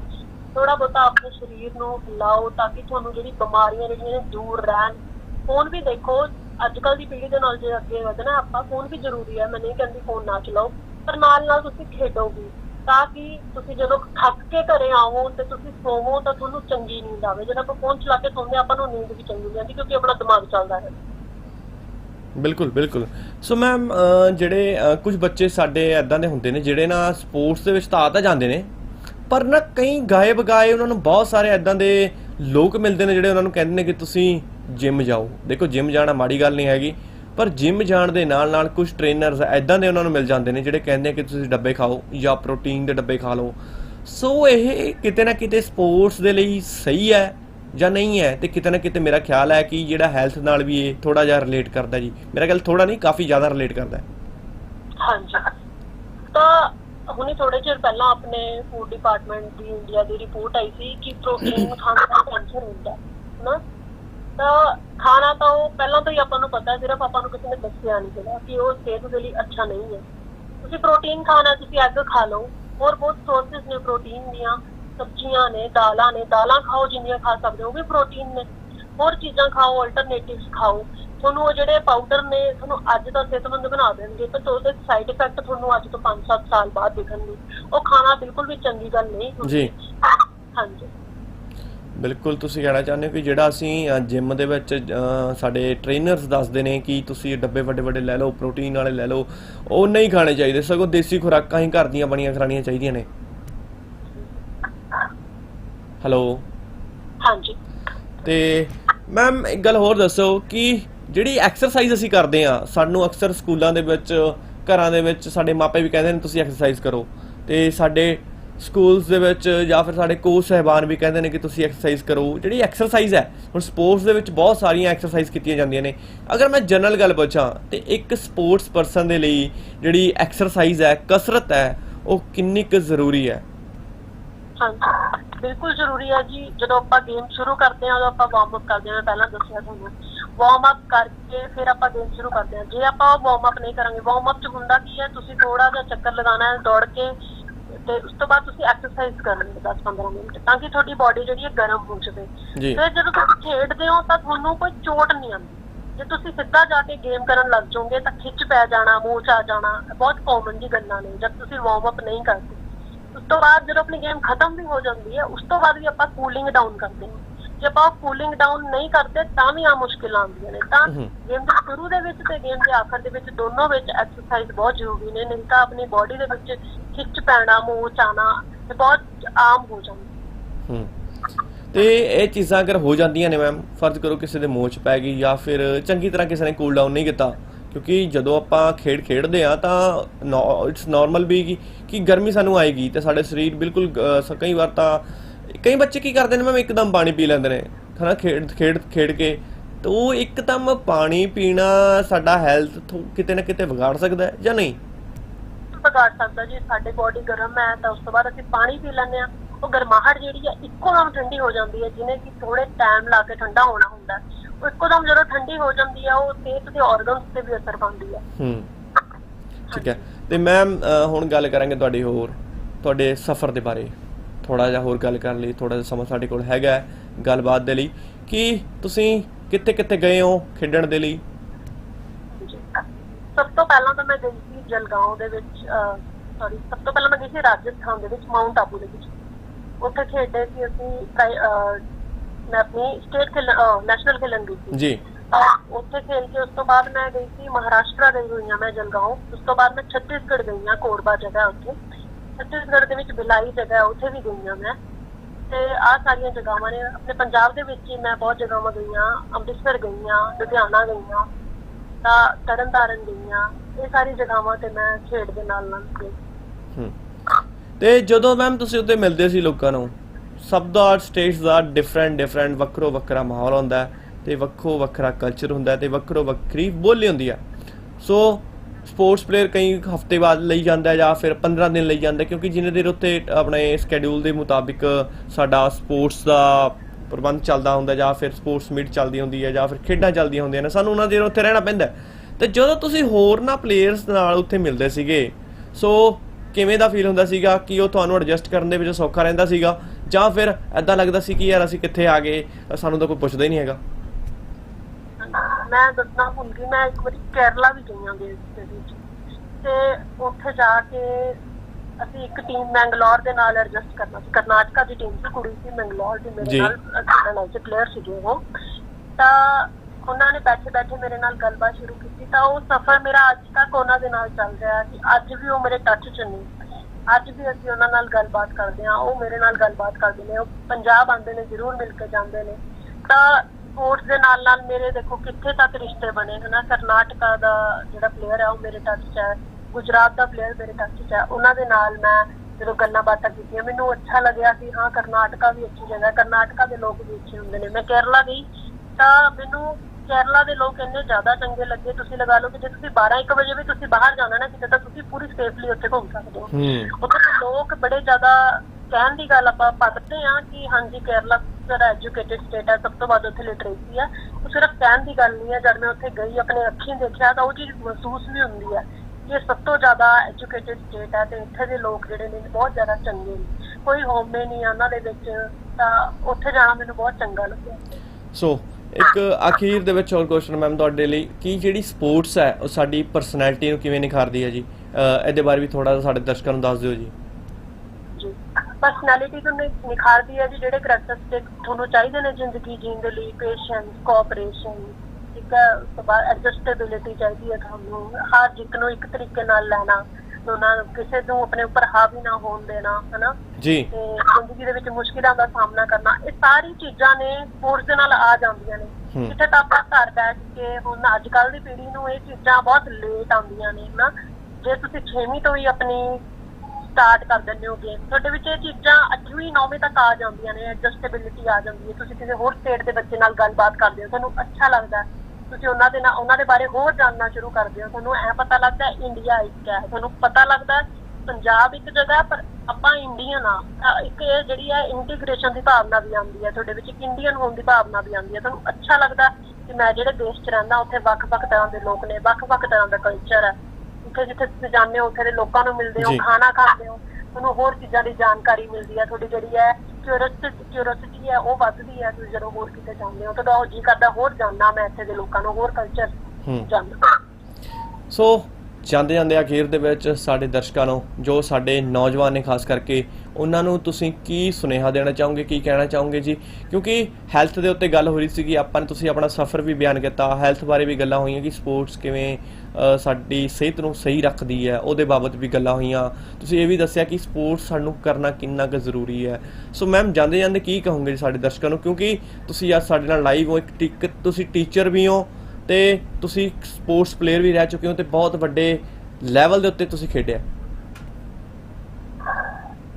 ਥੋੜਾ ਬਹੁਤਾ ਆਪਣੇ ਸਰੀਰ ਨੂੰ ਹਿਲਾਓ ਤਾਂ ਕਿ ਤੁਹਾਨੂੰ ਜਿਹੜੀ ਬਿਮਾਰੀਆਂ ਜਿਹੜੀਆਂ ਨੇ ਦੂਰ ਰਹਿਣ। ਫੋਨ ਵੀ ਦੇਖੋ ਅੱਜ ਕੱਲ ਦੀ ਪੀੜ੍ਹੀ ਦੇ ਨਾਲ ਜੇ ਅੱਗੇ ਵਧਣਾ ਆਪਾਂ ਫੋਨ ਵੀ ਜ਼ਰੂਰੀ ਹੈ। ਮੈਂ ਨਹੀਂ ਕਹਿੰਦੀ ਫੋਨ ਨਾ ਚਲਾਓ, ਪਰ ਨਾਲ ਨਾਲ ਤੁਸੀਂ ਖੇਡੋ ਵੀ। ਤਾਂ ਕਿ ਤੁਸੀਂ ਜਦੋਂ ਥੱਕ ਕੇ ਘਰੇ ਆਵੋ ਤੇ ਤੁਸੀਂ ਸੋਵੋ ਤਾਂ ਤੁਹਾਨੂੰ ਚੰਗੀ ਨੀਂਦ ਆਵੇ। ਜਦੋਂ ਆਪਾਂ ਫੋਨ ਚਲਾ ਕੇ ਸੌਂਦੇ ਆਪਾਂ ਨੂੰ ਨੀਂਦ ਵੀ ਚੰਗੀ ਨਹੀਂ ਆਉਂਦੀ ਕਿਉਂਕਿ ਆਪਣਾ ਦਿਮਾਗ ਚੱਲਦਾ ਹੈ। ਬਿਲਕੁਲ ਬਿਲਕੁਲ। ਸੋ ਮੈਮ ਜਿਹੜੇ ਅ, ਕੁਝ ਬੱਚੇ ਸਾਡੇ ਐਦਾਂ ਦੇ ਹੁੰਦੇ ਨੇ ਜਿਹੜੇ ਨਾ ਸਪੋਰਟਸ ਦੇ ਵਿੱਚ ਤਾਂ ਆ ਤਾਂ ਜਾਂਦੇ ਨੇ ਪਰ ਨਾ ਕਈ ਗਾਇਬ ਗਾਏ ਉਹਨਾਂ ਨੂੰ ਬਹੁਤ ਸਾਰੇ ਐਦਾਂ ਦੇ ਲੋਕ ਮਿਲਦੇ ਨੇ ਜਿਹੜੇ ਉਹਨਾਂ ਨੂੰ ਕਹਿੰਦੇ ਨੇ ਕਿ ਤੁਸੀਂ ਜਿਮ ਜਾਓ। ਦੇਖੋ ਜਿਮ ਜਾਣਾ ਮਾੜੀ ਗੱਲ ਨਹੀਂ ਹੈਗੀ। ਪਰ ਜਿਮ ਜਾਣ ਦੇ ਨਾਲ ਨਾਲ ਕੁਝ ਟ੍ਰੇਨਰਸ ਐਦਾਂ ਦੇ ਉਹਨਾਂ ਨੂੰ ਮਿਲ ਜਾਂਦੇ ਨੇ ਜਿਹੜੇ ਕਹਿੰਦੇ ਕਿ ਤੁਸੀਂ ਡੱਬੇ ਖਾਓ ਜਾਂ ਪ੍ਰੋਟੀਨ ਦੇ ਡੱਬੇ ਖਾ ਲਓ। ਸੋ ਇਹ ਕਿਤੇ ਨਾ ਕਿਤੇ ਸਪੋਰਟਸ ਦੇ ਲਈ ਸਹੀ ਹੈ ਜਾਂ ਨਹੀਂ ਹੈ ਤੇ ਕਿਤੇ ਨਾ ਕਿਤੇ ਮੇਰਾ ਖਿਆਲ ਹੈ ਕਿ ਜਿਹੜਾ ਹੈਲਥ ਨਾਲ ਵੀ ਇਹ ਥੋੜਾ ਜਿਹਾ ਰਿਲੇਟ ਕਰਦਾ ਜੀ। ਮੇਰਾ ਖਿਆਲ ਥੋੜਾ ਨਹੀਂ, ਕਾਫੀ ਜ਼ਿਆਦਾ ਰਿਲੇਟ ਕਰਦਾ ਹੈ। ਹਾਂਜੀ। ਤਾਂ ਹੁਣੇ ਥੋੜੇ ਚਿਰ ਪਹਿਲਾਂ ਆਪਣੇ ਫੂਡ ਡਿਪਾਰਟਮੈਂਟ ਦੀ ਇੰਡੀਆ ਦੀ ਰਿਪੋਰਟ ਆਈ ਸੀ ਕਿ ਪ੍ਰੋਟੀਨ ਖਾਣ ਨਾਲ ਕੈਂਸਰ ਹੁੰਦਾ ਹੈ ਨਾ ਤਾਂ ਖਾਣਾ ਤਾਂ ਉਹ ਪਹਿਲਾਂ ਤੋਂ ਹੀ ਆਪਾਂ ਨੂੰ ਪਤਾ ਸਿਰਫ ਆਪਾਂ ਨੂੰ ਕਿਸੇ ਨੇ ਦੱਸਿਆ ਨਹੀਂ ਸੀਗਾ ਕਿ ਉਹ ਸਿਹਤ ਦੇ ਲਈ ਅੱਛਾ ਨਹੀਂ ਹੈ। ਤੁਸੀਂ ਪ੍ਰੋਟੀਨ ਖਾਣਾ ਤੁਸੀਂ ਐਗ ਖਾ ਲਓ। ਹੋਰ ਬਹੁਤ ਸੋਰਸਸ ਨੇ ਪ੍ਰੋਟੀਨ ਦੀਆਂ ਸਬਜ਼ੀਆਂ ਨੇ ਦਾਲਾਂ ਨੇ ਦਾਲਾਂ ਖਾਓ ਜਿੰਨੀਆਂ ਖਾ ਸਕਦੇ ਹੋ ਉਹ ਵੀ ਪ੍ਰੋਟੀਨ ਨੇ। ਹੋਰ ਚੀਜ਼ਾਂ ਖਾਓ ਅਲਟਰਨੇਟਿਵਸ ਖਾਓ। ਤੁਹਾਨੂੰ ਉਹ ਜਿਹੜੇ ਪਾਊਡਰ ਨੇ ਤੁਹਾਨੂੰ ਅੱਜ ਤਾਂ ਸਿਹਤਮੰਦ ਬਣਾ ਦੇਣਗੇ ਪਰ ਉਹਦੇ ਸਾਈਡ ਇਫੈਕਟ ਤੁਹਾਨੂੰ ਅੱਜ ਤੋਂ 5-7 ਸਾਲ ਬਾਅਦ ਦਿਖਣਗੇ। ਉਹ ਖਾਣਾ ਬਿਲਕੁਲ ਵੀ ਚੰਗੀ ਗੱਲ ਨਹੀਂ ਹੁੰਦੀ। ਜੀ ਹਾਂਜੀ। ਬਿਲਕੁਲ ਤੁਸੀਂ ਕਹਿਣਾ ਚਾਹੁੰਦੇ ਹੋ ਕਿ ਜਿਹੜਾ ਅਸੀਂ ਜਿਮ ਦੇ ਵਿੱਚ ਸਾਡੇ ਟ੍ਰੇਨਰਸ ਦੱਸਦੇ ਨੇ ਕਿ ਤੁਸੀਂ ਡੱਬੇ ਵੱਡੇ ਵੱਡੇ ਲੈ ਲਓ ਪ੍ਰੋਟੀਨ ਵਾਲੇ ਲੈ ਲਓ ਉਹ ਨਹੀਂ ਖਾਣੇ ਚਾਹੀਦੇ ਸਗੋਂ ਦੇਸੀ ਖੁਰਾਕਾਂ ਹੀ ਘਰ ਦੀਆਂ ਬਣੀਆਂ ਖਾਣੀਆਂ ਚਾਹੀਦੀਆਂ ਨੇ। ਹੈਲੋ। ਹਾਂਜੀ। ਤੇ ਮੈਮ ਇੱਕ ਗੱਲ ਹੋਰ ਦੱਸੋ ਕਿ ਜਿਹੜੀ ਐਕਸਰਸਾਈਜ਼ ਅਸੀਂ ਕਰਦੇ ਆ ਸਾਨੂੰ ਅਕਸਰ ਸਕੂਲਾਂ ਦੇ ਵਿੱਚ ਘਰਾਂ ਦੇ ਵਿੱਚ ਸਾਡੇ ਮਾਪੇ ਵੀ ਕਹਿੰਦੇ ਨੇ ਤੁਸੀਂ ਐਕਸਰਸਾਈਜ਼ ਕਰੋ। ਤੇ ਸਾਡੇ ਸਕੂਲਸ ਦੇ ਵਿੱਚ ਜਾਂ ਫਿਰ ਸਾਡੇ ਕੋਚ ਸਹਿਬਾਨ ਵੀ ਕਹਿੰਦੇ ਨੇ ਕਿ ਤੁਸੀਂ ਐਕਸਰਸਾਈਜ਼ ਕਰੋ। ਜਿਹੜੀ ਐਕਸਰਸਾਈਜ਼ ਹੈ, ਹੁਣ ਸਪੋਰਟਸ ਦੇ ਵਿੱਚ ਬਹੁਤ ਸਾਰੀਆਂ ਐਕਸਰਸਾਈਜ਼ ਕੀਤੀਆਂ ਜਾਂਦੀਆਂ ਨੇ। ਅਗਰ ਮੈਂ ਜਨਰਲ ਗੱਲ ਪੁੱਛਾਂ, ਤੇ ਇੱਕ ਸਪੋਰਟਸ ਪਰਸਨ ਦੇ ਲਈ ਜਿਹੜੀ ਐਕਸਰਸਾਈਜ਼ ਹੈ, ਕਸਰਤ ਹੈ, ਉਹ ਕਿੰਨੀ ਕੁ ਜ਼ਰੂਰੀ ਹੈ? ਹਾਂਜੀ, ਬਿਲਕੁਲ ਜ਼ਰੂਰੀ ਹੈ ਜੀ। ਜਦੋਂ ਆਪਾਂ ਗੇਮ ਸ਼ੁਰੂ ਕਰਦੇ ਹਾਂ, ਉਦੋਂ ਆਪਾਂ ਵਾਰਮ ਅਪ ਕਰਦੇ ਹਾਂ। ਪਹਿਲਾਂ ਦੱਸਿਆ ਤੁਹਾਨੂੰ। ਵਾਰਮ ਅਪ ਕਰਕੇ ਫਿਰ ਆਪਾਂ ਗੇਮ ਸ਼ੁਰੂ ਕਰਦੇ ਹਾਂ। ਜੇ ਆਪਾਂ ਵਾਰਮ ਅਪ ਨਹੀਂ ਕਰਾਂਗੇ ਵਾਰਮ ਅਪ ਚ ਹੁੰਦਾ ਕੀ ਹੈ? ਤੁਸੀਂ ਥੋੜਾ ਜਿਹਾ ਚੱਕਰ ਲਗਾਉਣਾ ਹੈ, ਦੌੜ ਕੇ ਤੇ ਉਸ ਤੋਂ ਬਾਅਦ ਤੁਸੀਂ ਐਕਸਰਸਾਈਜ਼ ਕਰਨੀ ਹੈ 10-15 ਮਿੰਟ ਤਾਂ ਕਿ ਤੁਹਾਡੀ ਬਾਡੀ ਜਿਹੜੀ ਹੈ ਗਰਮ ਹੋ ਜਾਵੇ। ਫਿਰ ਜਦੋਂ ਤੁਸੀਂ ਖੇਡਦੇ ਹੋ ਤਾਂ ਤੁਹਾਨੂੰ ਕੋਈ ਚੋਟ ਨਹੀਂ ਆਉਂਦੀ। ਜੇ ਤੁਸੀਂ ਸਿੱਧਾ ਜਾ ਕੇ ਗੇਮ ਕਰਨ ਲੱਗ ਜਾਓਗੇ ਤਾਂ ਖਿੱਚ ਪੈ ਜਾਣਾ ਮੂੰਹ ਚ ਆ ਜਾਣਾ ਬਹੁਤ ਕਾਮਨ ਜੀ ਗੱਲਾਂ ਨੇ ਜਦ ਤੁਸੀਂ ਵਾਰਮ ਅਪ ਨਹੀਂ ਕਰਦੇ। ਉਸ ਤੋਂ ਬਾਅਦ ਜਦੋਂ ਆਪਣੀ ਗੇਮ ਖਤਮ ਵੀ ਹੋ ਜਾਂਦੀ ਹੈ ਉਸ ਤੋਂ ਬਾਅਦ ਵੀ ਆਪਾਂ ਕੂਲਿੰਗ ਡਾਊਨ ਕਰਦੇ ਹਾਂ। ਜੇ ਆਪਾਂ ਕੂਲਿੰਗ ਡਾਊਨ ਨਹੀਂ ਕਰਦੇ ਤਾਂ ਵੀ ਆ ਮੁਸ਼ਕਿਲਾਂ ਆਉਂਦੀਆਂ ਨੇ। ਤਾਂ। ਗੇਮ ਦੇ ਸ਼ੁਰੂ ਦੇ ਵਿੱਚ ਤੇ ਗੇਮ ਦੇ ਆਖਰ ਦੇ ਵਿੱਚ ਦੋਨੋਂ ਵਿੱਚ ਐਕਸਰਸਾਈਜ਼ ਬਹੁਤ ਜ਼ਰੂਰੀ ਨੇ ਨਹੀਂ ਤਾਂ ਆਪਣੀ ਬਾਡੀ ਦੇ ਵਿੱਚ ਖਿੱਚ ਪੈਣਾ ਮੂੰਹ ਚ ਆਉਣਾ ਇਹ ਬਹੁਤ ਆਮ ਹੋ ਜਾਂਦਾ। ਹੂੰ। ਤੇ ਇਹ ਚੀਜ਼ਾਂ ਅਗਰ ਹੋ ਜਾਂਦੀਆਂ ਨੇ ਮੈਮ ਫਰਜ਼ ਕਰੋ ਕਿਸੇ ਦੇ ਮੋਚ ਪੈ ਗਈ ਜਾਂ ਫਿਰ ਚੰਗੀ ਤਰ੍ਹਾਂ ਕਿਸੇ ਨੇ ਕੂਲ ਡਾਊਨ ਨਹੀਂ ਕੀਤਾ ਕਿਉਂਕਿ ਜਦੋਂ ਆਪਾਂ ਖੇਡ ਖੇਡਦੇ ਆ ਤਾਂ ਇਟਸ ਨਾਰਮਲ ਵੀ ਕਿ ਗਰਮੀ ਸਾਨੂੰ ਆਏਗੀ ਤੇ ਸਾਡੇ ਸਰੀਰ ਬਿਲਕੁਲ ਕਈ ਵਾਰ ਤਾਂ ਕਈ ਬੱਚੇ ਕੀ ਕਰਦੇ ਨੇ ਮੈਮ ਇੱਕਦਮ ਪਾਣੀ ਪੀ ਲੈਂਦੇ ਨੇ ਹਨਾ ਖੇਡ ਖੇਡ ਖੇਡ ਕੇ। ਤੇ ਉਹ ਇੱਕਦਮ ਪਾਣੀ ਪੀਣਾ ਸਾਡਾ ਹੈਲਥ ਕਿਤੇ ਨਾ ਕਿਤੇ ਵਿਗਾੜ ਸਕਦਾ ਹੈ ਜਾਂ ਨਹੀਂ? ਵਿਗਾੜ ਸਕਦਾ ਜੀ ਸਾਡੀ ਬਾਡੀ ਗਰਮ ਹੈ ਤਾਂ ਉਸ ਤੋਂ ਬਾਅਦ ਅਸੀਂ ਪਾਣੀ ਪੀ ਲੈਂਦੇ ਆ ਉਹ ਗਰਮਾਹਟ ਜਿਹੜੀ ਹੈ ਇੱਕੋ ਦਮ ਠੰਡੀ ਹੋ ਜਾਂਦੀ ਹੈ ਜਿਹਨੇ ਕਿ ਥੋੜੇ ਟਾਈਮ ਲਾ ਕੇ ਠੰਡਾ ਹੋਣਾ ਹੁੰਦਾ। ਉਹ ਇੱਕੋ ਦਮ ਜਦੋਂ ਠੰਡੀ ਹੋ ਜਾਂਦੀ ਹੈ ਉਹ ਸਿਹਤ ਦੇ ਆਰਗਨਸ ਤੇ ਵੀ ਅਸਰ ਪਾਉਂਦੀ ਹੈ। ਹੂੰ। ਠੀਕ ਹੈ। ਤੇ ਮੈਮ ਹੁਣ ਗੱਲ ਕਰਾਂਗੇ ਤੁਹਾਡੀ ਹੋਰ ਤੁਹਾਡੇ ਸਫ਼ਰ ਦੇ ਬਾਰੇ। ਥੋੜਾ ਜਿਹਾ ਹੋਰ ਗੱਲ ਕਰਨ ਲਈ ਥੋੜਾ ਜਿਹਾ ਸਮਾਂ ਸਾਡੇ ਕੋਲ ਹੈਗਾ ਗੱਲਬਾਤ ਦੇ ਲਈ। ਕਿ ਤੁਸੀਂ ਕਿੱਥੇ ਕਿੱਥੇ ਗਏ ਹੋ ਖੇਡਣ ਦੇ ਲਈ। ਸਭ ਤੋਂ ਪਹਿਲਾਂ ਤਾਂ ਮੈਂ ਗਈ ਸੀ ਜਲਗਾਓਂ ਦੇ ਵਿੱਚ ਸੌਰੀ ਸਭ ਤੋਂ ਪਹਿਲਾਂ ਮੈਂ ਗਈ ਸੀ ਰਾਜਸਥਾਨ ਦੇ ਵਿੱਚ ਮਾਊਂਟ ਆਬੂ ਦੇ ਵਿੱਚ। ਉੱਥੇ ਖੇਡੇ ਸੀ ਅਸੀਂ ਮੈਂ ਆਪਣੀ ਸਟੇਟ ਖੇਲ ਨੈਸ਼ਨਲ ਖੇਲਣ ਗਈ ਸੀ। ਜੀ। ਉੱਥੇ ਖੇਲ ਕੇ ਉਸ ਤੋਂ ਬਾਅਦ ਮੈਂ ਗਈ ਸੀ ਮਹਾਰਾਸ਼ਟਰ ਗਈ ਹੋਈ ਹਾਂ ਮੈਂ ਜਲਗਾਓਂ ਉਸ ਤੋਂ ਬਾਅਦ ਮੈਂ ਛੱਤੀਸਗੜ੍ਹ ਗਈ ਹਾਂ ਕੋਰਬਾ ਜਗ੍ਹਾ ਉੱਥੇ। ਛੱਤੀਸਗੜ੍ਹ ਦੇ ਵਿੱਚ ਬਿਲਾਈ ਜਗ੍ਹਾ ਹੈ, ਉੱਥੇ ਵੀ ਗਈ ਹਾਂ ਮੈਂ। ਤੇ ਆ ਸਾਰੀਆਂ ਜਗ੍ਹਾਵਾਂ ਨੇ ਆਪਣੇ ਪੰਜਾਬ ਦੇ ਵਿੱਚ ਹੀ ਮੈਂ ਬਹੁਤ ਜਗ੍ਹਾਵਾਂ ਗਈਆਂ ਅੰਮ੍ਰਿਤਸਰ ਗਈਆਂ ਲੁਧਿਆਣਾ ਗਈਆਂ ਤਾਂ ਤਰਨਤਾਰਨ ਗਈਆਂ ਇਹ ਸਾਰੀ ਜਗ੍ਹਾਵਾਂ ਤੇ ਮੈਂ ਖੇਡ ਦੇ ਨਾਲ ਨਾਲ ਗਈ। ਤੇ ਜਦੋਂ ਮੈਮ ਤੁਸੀਂ ਉੱਤੇ ਮਿਲਦੇ ਸੀ ਲੋਕਾਂ ਨੂੰ ਸਭ ਦਾ ਸਟੇਟਸ ਦਾ ਡਿਫਰੈਂਟ ਡਿਫਰੈਂਟ ਵੱਖਰੋ ਵੱਖਰਾ ਮਾਹੌਲ ਹੁੰਦਾ ਹੈ ਤੇ ਵੱਖੋ ਵੱਖਰਾ ਕਲਚਰ ਹੁੰਦਾ ਹੈ ਤੇ ਵੱਖਰੋ ਵੱਖਰੀ ਬੋਲੀ ਹੁੰਦੀ ਆ ਸੋ ਸਪੋਰਟਸ ਪਲੇਅਰ ਕਈ ਹਫ਼ਤੇ ਬਾਅਦ ਲਈ ਜਾਂਦਾ ਜਾਂ ਫਿਰ 15 ਦਿਨ ਲਈ ਜਾਂਦਾ ਕਿਉਂਕਿ ਜਿੰਨੇ ਦੇਰ ਉੱਤੇ ਆਪਣੇ ਸਕੇਡਿਊਲ ਦੇ ਮੁਤਾਬਿਕ ਸਾਡਾ ਸਪੋਰਟਸ ਦਾ ਪ੍ਰਬੰਧ ਚੱਲਦਾ ਹੁੰਦਾ ਜਾਂ ਫਿਰ ਸਪੋਰਟਸ ਮੀਟ ਚੱਲਦੀ ਹੁੰਦੀ ਹੈ ਜਾਂ ਫਿਰ ਖੇਡਾਂ ਚੱਲਦੀਆਂ ਹੁੰਦੀਆਂ ਨੇ, ਸਾਨੂੰ ਉਹਨਾਂ ਦੇਰ ਉੱਥੇ ਰਹਿਣਾ ਪੈਂਦਾ ਹੈ। ਤੇ ਜਦੋਂ ਤੁਸੀਂ ਹੋਰ ਨਾ ਪਲੇਅਰਸ ਨਾਲ ਉੱਥੇ ਮਿਲਦੇ ਸੀਗੇ, ਸੋ ਕਿਵੇਂ ਦਾ ਫੀਲ ਹੁੰਦਾ ਸੀਗਾ ਕਿ ਉਹ ਤੁਹਾਨੂੰ ਐਡਜਸਟ ਕਰਨ ਦੇ ਵਿੱਚ ਸੌਖਾ ਰਹਿੰਦਾ ਸੀਗਾ ਜਾਂ ਫਿਰ ਐਦਾਂ ਲੱਗਦਾ ਸੀ ਕਿ ਯਾਰ ਅਸੀਂ ਕਿੱਥੇ ਆ ਗਏ, ਸਾਨੂੰ ਤਾਂ ਕੋਈ ਪੁੱਛਦਾ ਹੀ ਨਹੀਂ ਹੈਗਾ ਮੈਂ ਦੱਸਣਾ ਗਈ ਮੈਂ ਇੱਕ ਵਾਰੀ ਕੇਰਲਾ ਵੀ ਗਈ ਹਾਂ ਦੇਸ਼ ਦੇ ਵਿੱਚ। ਤੇ ਉੱਥੇ ਜਾ ਕੇ ਅਸੀਂ ਇੱਕ ਟੀਮ ਮੈਂਗਲੋਰ ਦੇ ਨਾਲ ਐਡਜਸਟ ਕਰਨਾ ਸੀ। ਕਰਨਾਟਕਾ ਦੀ ਟੀਮ ਸੀ ਕੁੜੀ ਸੀ ਮੈਂਗਲੋਰ ਦੀ ਮੇਰੇ। ਨਾਲ ਨਾਲ ਚ ਪਲੇਅਰ ਸੀਗੇ ਉਹ। ਤਾਂ ਉਹਨਾਂ ਨੇ ਬੈਠੇ ਬੈਠੇ ਮੇਰੇ ਨਾਲ ਗੱਲਬਾਤ ਸ਼ੁਰੂ ਕੀਤੀ। ਤਾਂ ਉਹ ਸਫ਼ਰ ਮੇਰਾ ਅੱਜ ਤੱਕ ਉਹਨਾਂ ਦੇ ਨਾਲ ਚੱਲ ਰਿਹਾ ਕਿ ਅੱਜ ਵੀ ਉਹ ਮੇਰੇ ਟੱਚ 'ਚ ਨਹੀਂ ਅੱਜ ਵੀ ਅਸੀਂ ਉਹਨਾਂ ਨਾਲ ਗੱਲਬਾਤ ਕਰਦੇ ਹਾਂ ਉਹ ਮੇਰੇ ਨਾਲ ਗੱਲਬਾਤ ਕਰਦੇ ਨੇ ਉਹ ਪੰਜਾਬ ਆਉਂਦੇ ਨੇ ਜ਼ਰੂਰ ਮਿਲ ਕੇ ਜਾਂਦੇ ਨੇ। ਤਾਂ ਸਪੋਰਟਸ ਦੇ ਨਾਲ ਨਾਲ ਮੇਰੇ ਦੇਖੋ ਕਿੱਥੇ ਤੱਕ ਰਿਸ਼ਤੇ ਬਣੇ ਹਨਾ? ਕਰਨਾਟਕਾ ਦਾ ਜਿਹੜਾ ਪਲੇਅਰ ਹੈ ਉਹ ਮੇਰੇ ਟੱਚ 'ਚ ਹੈ ਗੁਜਰਾਤ ਦਾ ਪਲੇਅਰ ਮੇਰੇ ਟੱਚ 'ਚ ਹੈ ਉਹਨਾਂ ਦੇ ਨਾਲ ਮੈਂ ਜਦੋਂ ਗੱਲਾਂ ਬਾਤਾਂ ਕੀਤੀਆਂ ਮੈਨੂੰ ਅੱਛਾ ਲੱਗਿਆ ਕਿ ਹਾਂ ਕਰਨਾਟਕਾ ਵੀ ਅੱਛੀ ਜਗ੍ਹਾ ਕਰਨਾਟਕਾ ਦੇ ਲੋਕ ਵੀ ਅੱਛੇ ਹੁੰਦੇ ਨੇ। ਮੈਂ ਕੇਰਲਾ ਗਈ ਤਾਂ ਮੈਨੂੰ ਕੇਰਲਾ ਦੇ ਲੋਕ ਇੰਨੇ ਜ਼ਿਆਦਾ ਚੰਗੇ ਲੱਗੇ ਤੁਸੀਂ ਲਗਾ ਲਓ ਕਿ ਜੇ ਤੁਸੀਂ 12 1 ਵਜੇ ਵੀ ਤੁਸੀਂ ਬਾਹਰ ਜਾਣਾ ਨਾ ਕਿਤੇ ਤਾਂ ਤੁਸੀਂ ਪੂਰੀ ਸੇਫਲੀ ਉੱਥੇ ਘੁੰਮ ਸਕਦੇ ਹੋ। ਹੂੰ। ਉੱਥੇ ਲੋਕ ਬੜੇ ਜ਼ਿਆਦਾ ਕਹਿਣ ਦੀ ਗੱਲ ਆਪਾਂ ਪੜ੍ਹਦੇ ਆ ਕਿ ਹਾਂਜੀ ਕੇਰਲਾ ਜਿਹੜਾ ਐਜੂਕੇਟਿਡ ਸਟੇਟ ਹੈ ਸਭ ਤੋਂ ਵੱਧ ਉੱਥੇ ਲਿਟਰੇਸੀ ਆ ਉਹ ਸਿਰਫ ਕਹਿਣ ਦੀ ਗੱਲ ਨਹੀਂ ਹੈ ਜਦ ਮੈਂ ਉੱਥੇ ਗਈ ਆਪਣੇ ਅੱਖੀਂ ਦੇਖਿਆ ਤਾਂ ਉਹ ਚੀਜ਼ ਮਹਿਸੂਸ ਵੀ ਹੁੰਦੀ ਹੈ ਕਿ ਇਹ ਸਭ ਤੋਂ ਜ਼ਿਆਦਾ ਐਜੂਕੇਟਿਡ ਸਟੇਟ ਹੈ ਤੇ ਇੱਥੇ ਦੇ ਲੋਕ ਜਿਹੜੇ ਨੇ ਬਹੁਤ ਜ਼ਿਆਦਾ ਚੰਗੇ ਨੇ। ਕੋਈ ਹੋਮੇ ਨਹੀਂ ਆ ਉਹਨਾਂ ਦੇ ਵਿੱਚ ਤਾਂ ਉੱਥੇ ਜਾਣਾ ਮੈਨੂੰ ਬਹੁਤ ਚੰਗਾ ਲੱਗਿਆ। ਸੋ ਇੱਕ ਅਖੀਰ ਦੇ ਵਿੱਚ ਹੋਰ ਕੁਐਸਚਨ ਮੈਮ ਤੁਹਾਡੇ ਲਈ ਕਿ ਜਿਹੜੀ ਸਪੋਰਟਸ ਹੈ ਉਹ ਸਾਡੀ ਪਰਸਨੈਲਿਟੀ ਨੂੰ ਕਿਵੇਂ ਨਿਖਾਰਦੀ ਹੈ ਜੀ? ਇਹਦੇ ਬਾਰੇ ਵੀ ਥੋੜਾ ਜਿਹਾ ਸਾਡੇ ਦਰਸ਼ਕਾਂ ਨੂੰ ਦੱਸ ਦਿਓ ਜੀ। ਜੀ। ਪਰਸਨੈਲਿਟੀ ਨੂੰ ਨਿ- ਨਿਖਾਰਦੀ ਹੈ ਜੀ ਜਿਹੜੇ ਕਰੈਕਟਰਿਸਟਿਕ ਤੁਹਾਨੂੰ ਚਾਹੀਦੇ ਨੇ ਜ਼ਿੰਦਗੀ ਜੀਣ ਦੇ ਲਈ ਪੇਸ਼ੈਂਸ ਕੋਆਪਰੇਸ਼ਨ ਠੀਕ ਹੈ ਉਸ ਤੋਂ ਬਾਅਦ ਐਡਜਸਟੇਬਿਲਿਟੀ ਚਾਹੀਦੀ ਹੈ ਤੁਹਾਨੂੰ ਹਰ ਜਿੱਤ ਨੂੰ ਇੱਕ ਤਰੀਕੇ ਨਾਲ ਲੈਣਾ ਉਹਨਾਂ ਕਿਸੇ ਨੂੰ ਆਪਣੇ ਉੱਪਰ ਹਾਵੀ ਨਾ ਹੋਣ ਦੇਣਾ ਹਨਾ? ਜੀ। ਤੇ ਜ਼ਿੰਦਗੀ ਦੇ ਵਿੱਚ ਮੁਸ਼ਕਿਲਾਂ ਦਾ ਸਾਹਮਣਾ ਕਰਨਾ ਇਹ ਸਾਰੀ ਚੀਜ਼ਾਂ ਨੇ ਸਪੋਰਟਸ ਦੇ ਨਾਲ ਆ ਜਾਂਦੀਆਂ ਨੇ। ਜਿੱਥੇ ਤਾਂ ਆਪਾਂ ਘਰ ਬੈਠ ਕੇ ਹੁਣ ਅੱਜ ਕੱਲ ਦੀ ਪੀੜ੍ਹੀ ਨੂੰ ਇਹ ਚੀਜ਼ਾਂ ਬਹੁਤ ਲੇਟ ਆਉਂਦੀਆਂ ਨੇ ਹਨਾ? ਜੇ ਤੁਸੀਂ 6ਵੀਂ ਤੋਂ ਹੀ ਆਪਣੀ ਸਟਾਰਟ ਕਰ ਦਿੰਦੇ ਹੋ ਗੇਮ ਤੁਹਾਡੇ ਵਿੱਚ ਇਹ ਚੀਜ਼ਾਂ 8ਵੀਂ 9ਵੀਂ ਤੱਕ ਆ ਜਾਂਦੀਆਂ ਨੇ ਐਡਜਸਟੇਬਿਲਿਟੀ ਆ ਜਾਂਦੀ ਹੈ। ਤੁਸੀਂ ਕਿਸੇ ਹੋਰ ਸਟੇਟ ਦੇ ਬੱਚੇ ਨਾਲ ਗੱਲਬਾਤ ਕਰਦੇ ਹੋ, ਤੁਹਾਨੂੰ ਅੱਛਾ ਲੱਗਦਾ ਤੁਸੀਂ ਉਹਨਾਂ ਦੇ ਨਾਲ, ਉਹਨਾਂ ਦੇ ਬਾਰੇ ਹੋਰ ਜਾਣਨਾ ਸ਼ੁਰੂ ਕਰਦੇ ਹੋ। ਤੁਹਾਨੂੰ ਐ ਪਤਾ ਲੱਗਦਾ ਇੰਡੀਆ ਇੱਕ ਹੈ। ਤੁਹਾਨੂੰ ਪਤਾ ਲੱਗਦਾ ਪੰਜਾਬ ਇੱਕ ਜਗ੍ਹਾ ਪਰ ਆਪਾਂ ਇੰਡੀਅਨ ਆ ਇੱਕ ਇਹ ਜਿਹੜੀ ਹੈ ਇੰਟੀਗ੍ਰੇਸ਼ਨ ਦੀ ਭਾਵਨਾ ਵੀ ਆਉਂਦੀ ਹੈ। ਤੁਹਾਡੇ ਵਿੱਚ ਇੱਕ ਇੰਡੀਅਨ ਹੋਣ ਦੀ ਭਾਵਨਾ ਵੀ ਆਉਂਦੀ ਹੈ। ਤੁਹਾਨੂੰ ਅੱਛਾ ਲੱਗਦਾ ਕਿ ਮੈਂ ਜਿਹੜੇ ਦੇਸ਼ 'ਚ ਰਹਿੰਦਾ, ਉੱਥੇ ਵੱਖ-ਵੱਖ ਤਰ੍ਹਾਂ ਦੇ ਲੋਕ ਨੇ, ਵੱਖ-ਵੱਖ ਤਰ੍ਹਾਂ ਦਾ ਕਲਚਰ ਹੈ। ਉੱਥੇ ਜਿੱਥੇ ਤੁਸੀਂ ਜਾਂਦੇ ਹੋ ਉੱਥੇ ਦੇ ਲੋਕਾਂ ਨੂੰ ਮਿਲਦੇ ਹੋ ਜੀ। ਖਾਣਾ ਖਾਂਦੇ ਹੋ ਤੁਹਾਨੂੰ ਹੋਰ ਚੀਜ਼ਾਂ ਦੀ ਜਾਣਕਾਰੀ ਮਿਲਦੀ ਹੈ। ਤੁਹਾਡੀ ਜਿਹੜੀ ਹੈ ਕਿਉਰਿਓਸਿਟੀ ਹੈ ਉਹ ਵੱਧਦੀ ਹੈ। ਤੁਸੀਂ ਜਦੋਂ ਹੋਰ ਕਿਤੇ ਜਾਂਦੇ ਹੋ ਤੁਹਾਡਾ ਉਹ ਜੀ ਕਰਦਾ ਹੋਰ ਜਾਣਨਾ ਮੈਂ ਇੱਥੇ ਦੇ ਲੋਕਾਂ ਨੂੰ ਹੋਰ ਕਲਚਰ ਹੂੰ। ਜਾਣਨਾ ਸੋ ਜਾਂਦੇ ਜਾਂਦੇ ਅਖੀਰ ਦੇ ਵਿੱਚ ਸਾਡੇ ਦਰਸ਼ਕਾਂ ਨੂੰ ਜੋ ਸਾਡੇ ਨੌਜਵਾਨ ਨੇ ਖਾਸ ਕਰਕੇ ਉਹਨਾਂ ਨੂੰ ਤੁਸੀਂ ਕੀ ਸੁਨੇਹਾ ਦੇਣਾ ਚਾਹੋਗੇ, ਕੀ ਕਹਿਣਾ ਚਾਹੋਗੇ ਜੀ? ਕਿਉਂਕਿ ਹੈਲਥ ਦੇ ਉੱਤੇ ਗੱਲ ਹੋ ਰਹੀ ਸੀਗੀ, ਆਪਾਂ ਨੇ ਤੁਸੀਂ ਆਪਣਾ ਸਫ਼ਰ ਵੀ ਬਿਆਨ ਕੀਤਾ ਹੈਲਥ ਬਾਰੇ ਵੀ ਗੱਲਾਂ ਹੋਈਆਂ ਕਿ ਸਪੋਰਟਸ ਕਿਵੇਂ ਸਾਡੀ ਸਿਹਤ ਨੂੰ ਸਹੀ ਰੱਖਦੀ ਹੈ, ਉਹਦੇ ਬਾਬਤ ਵੀ ਗੱਲਾਂ ਹੋਈਆਂ। ਤੁਸੀਂ ਇਹ ਵੀ ਦੱਸਿਆ ਕਿ ਸਪੋਰਟਸ ਸਾਨੂੰ ਕਰਨਾ ਕਿੰਨਾ ਕੁ ਜ਼ਰੂਰੀ ਹੈ। ਸੋ ਮੈਮ ਜਾਂਦੇ ਜਾਂਦੇ ਕੀ ਕਹੋਗੇ ਜੀ ਸਾਡੇ ਦਰਸ਼ਕਾਂ ਨੂੰ? ਕਿਉਂਕਿ ਤੁਸੀਂ ਅੱਜ ਸਾਡੇ ਨਾਲ ਲਾਈਵ ਹੋ, ਇੱਕ ਟੀਕ, ਤੁਸੀਂ ਟੀਚਰ ਵੀ ਹੋ ਤੇ ਤੁਸੀਂ ਸਪੋਰਟਸ ਪਲੇਅਰ ਵੀ ਰਹਿ ਚੁੱਕੇ ਹੋ ਤੇ ਬਹੁਤ ਵੱਡੇ ਲੈਵਲ ਦੇ ਉੱਤੇ ਤੁਸੀਂ ਖੇਡਿਆ।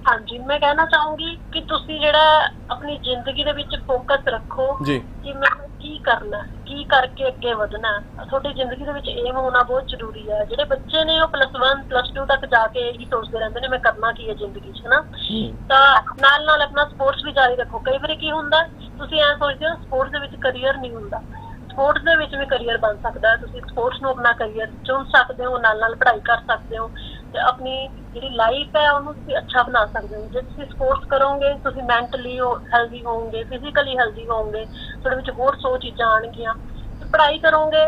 ਹਾਂਜੀ ਮੈਂ ਕਹਿਣਾ ਚਾਹੂੰਗੀ ਕਿ ਤੁਸੀਂ ਜਿਹੜਾ ਆਪਣੀ ਜ਼ਿੰਦਗੀ ਦੇ ਵਿੱਚ ਫੋਕਸ ਰੱਖੋ ਜੀ। ਕਿ ਮੈਂ ਕੀ ਕਰਨਾ ਕੀ ਕਰਕੇ ਅੱਗੇ ਵਧਣਾ। ਹੈ। ਤੁਹਾਡੀ ਜ਼ਿੰਦਗੀ ਦੇ ਵਿੱਚ ਏਮ ਹੋਣਾ ਬਹੁਤ ਜ਼ਰੂਰੀ ਹੈ ਜਿਹੜੇ ਬੱਚੇ ਨੇ ਉਹ ਪਲੱਸ 1 ਪਲੱਸ 2 ਤੱਕ ਜਾ ਕੇ ਇਹੀ ਸੋਚਦੇ ਰਹਿੰਦੇ ਨੇ ਮੈਂ ਕਰਨਾ ਕੀ ਹੈ ਜ਼ਿੰਦਗੀ 'ਚ ਹਨਾ? ਤਾਂ ਨਾਲ ਨਾਲ ਆਪਣਾ ਸਪੋਰਟਸ ਵੀ ਜਾਰੀ ਰੱਖੋ। ਕਈ ਵਾਰੀ ਕੀ ਹੁੰਦਾ ਤੁਸੀਂ ਐਂ ਸੋਚਦੇ ਹੋ ਸਪੋਰਟਸ ਦੇ ਵਿੱਚ ਕੈਰੀਅਰ ਨਹੀਂ ਹੁੰਦਾ। ਸਪੋਰਟਸ ਦੇ ਵਿੱਚ ਵੀ ਕੈਰੀਅਰ ਬਣ ਸਕਦਾ ਹੈ। ਤੁਸੀਂ ਸਪੋਰਟਸ ਨੂੰ ਆਪਣਾ ਕੈਰੀਅਰ ਚੁਣ ਸਕਦੇ ਹੋ ਨਾਲ ਨਾਲ ਪੜ੍ਹਾਈ ਕਰ ਸਕਦੇ ਹੋ ਤੇ ਆਪਣੀ ਜਿਹੜੀ ਲਾਈਫ ਹੈ ਉਹਨੂੰ ਤੁਸੀਂ ਅੱਛਾ ਬਣਾ ਸਕਦੇ ਹੋ। ਜੇ ਤੁਸੀਂ ਸਪੋਰਟਸ ਕਰੋਗੇ ਤੁਸੀਂ ਮੈਂਟਲੀ ਹੈਲਦੀ ਹੋਵੋਗੇ ਫਿਜ਼ੀਕਲੀ ਹੈਲਦੀ ਹੋਵੋਗੇ ਤੁਹਾਡੇ ਵਿੱਚ ਹੋਰ ਸੌ ਚੀਜ਼ਾਂ ਆਣਗੀਆਂ ਪੜ੍ਹਾਈ ਕਰੋਗੇ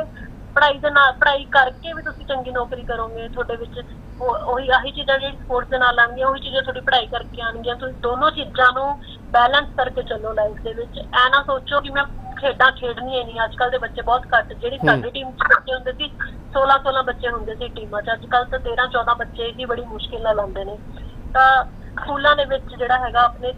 ਪੜ੍ਹਾਈ ਦੇ ਨਾਲ ਪੜ੍ਹਾਈ ਕਰਕੇ ਵੀ ਤੁਸੀਂ ਚੰਗੀ ਨੌਕਰੀ ਕਰੋਗੇ ਤੁਹਾਡੇ ਵਿੱਚ ਉਹ- ਉਹੀ ਆਹੀ ਚੀਜ਼ਾਂ ਜਿਹੜੀ ਸਪੋਰਟਸ ਦੇ ਨਾਲ ਆਣਗੀਆਂ ਉਹੀ ਚੀਜ਼ਾਂ ਤੁਹਾਡੀ ਪੜ੍ਹਾਈ ਕਰਕੇ ਆਣਗੀਆਂ ਤੁਸੀਂ ਦੋਨੋਂ ਚੀਜ਼ਾਂ ਨੂੰ ਬੈਲੈਂਸ ਕਰਕੇ ਚੱਲੋ ਲਾਈਫ ਦੇ ਵਿੱਚ। ਐ ਨਾ ਸੋਚੋ ਕਿ ਮੈਂ ਖੇਡਾਂ ਖੇਡਣੀਆਂ ਨਹੀਂ। ਅੱਜ ਕੱਲ ਦੇ ਬੱਚੇ ਬਹੁਤ ਘੱਟ ਜਿਹੜੀ ਸਾਡੀ ਟੀਮ 'ਚ ਬੱਚੇ ਹੁੰਦੇ ਸੀ 16 16 ਬੱਚੇ ਹੁੰਦੇ ਸੀ ਟੀਮਾਂ 'ਚ। ਅੱਜ ਕੱਲ ਤਾਂ 13 14 ਬੱਚੇ ਹੀ ਬੜੀ ਮੁਸ਼ਕਿਲ ਨਾਲ ਆਉਂਦੇ ਨੇ। ਤਾਂ ਸਕੂਲਾਂ ਦੇ ਵਿੱਚ ਜਿਹੜਾ ਹੈਗਾ ਆਪਣੇ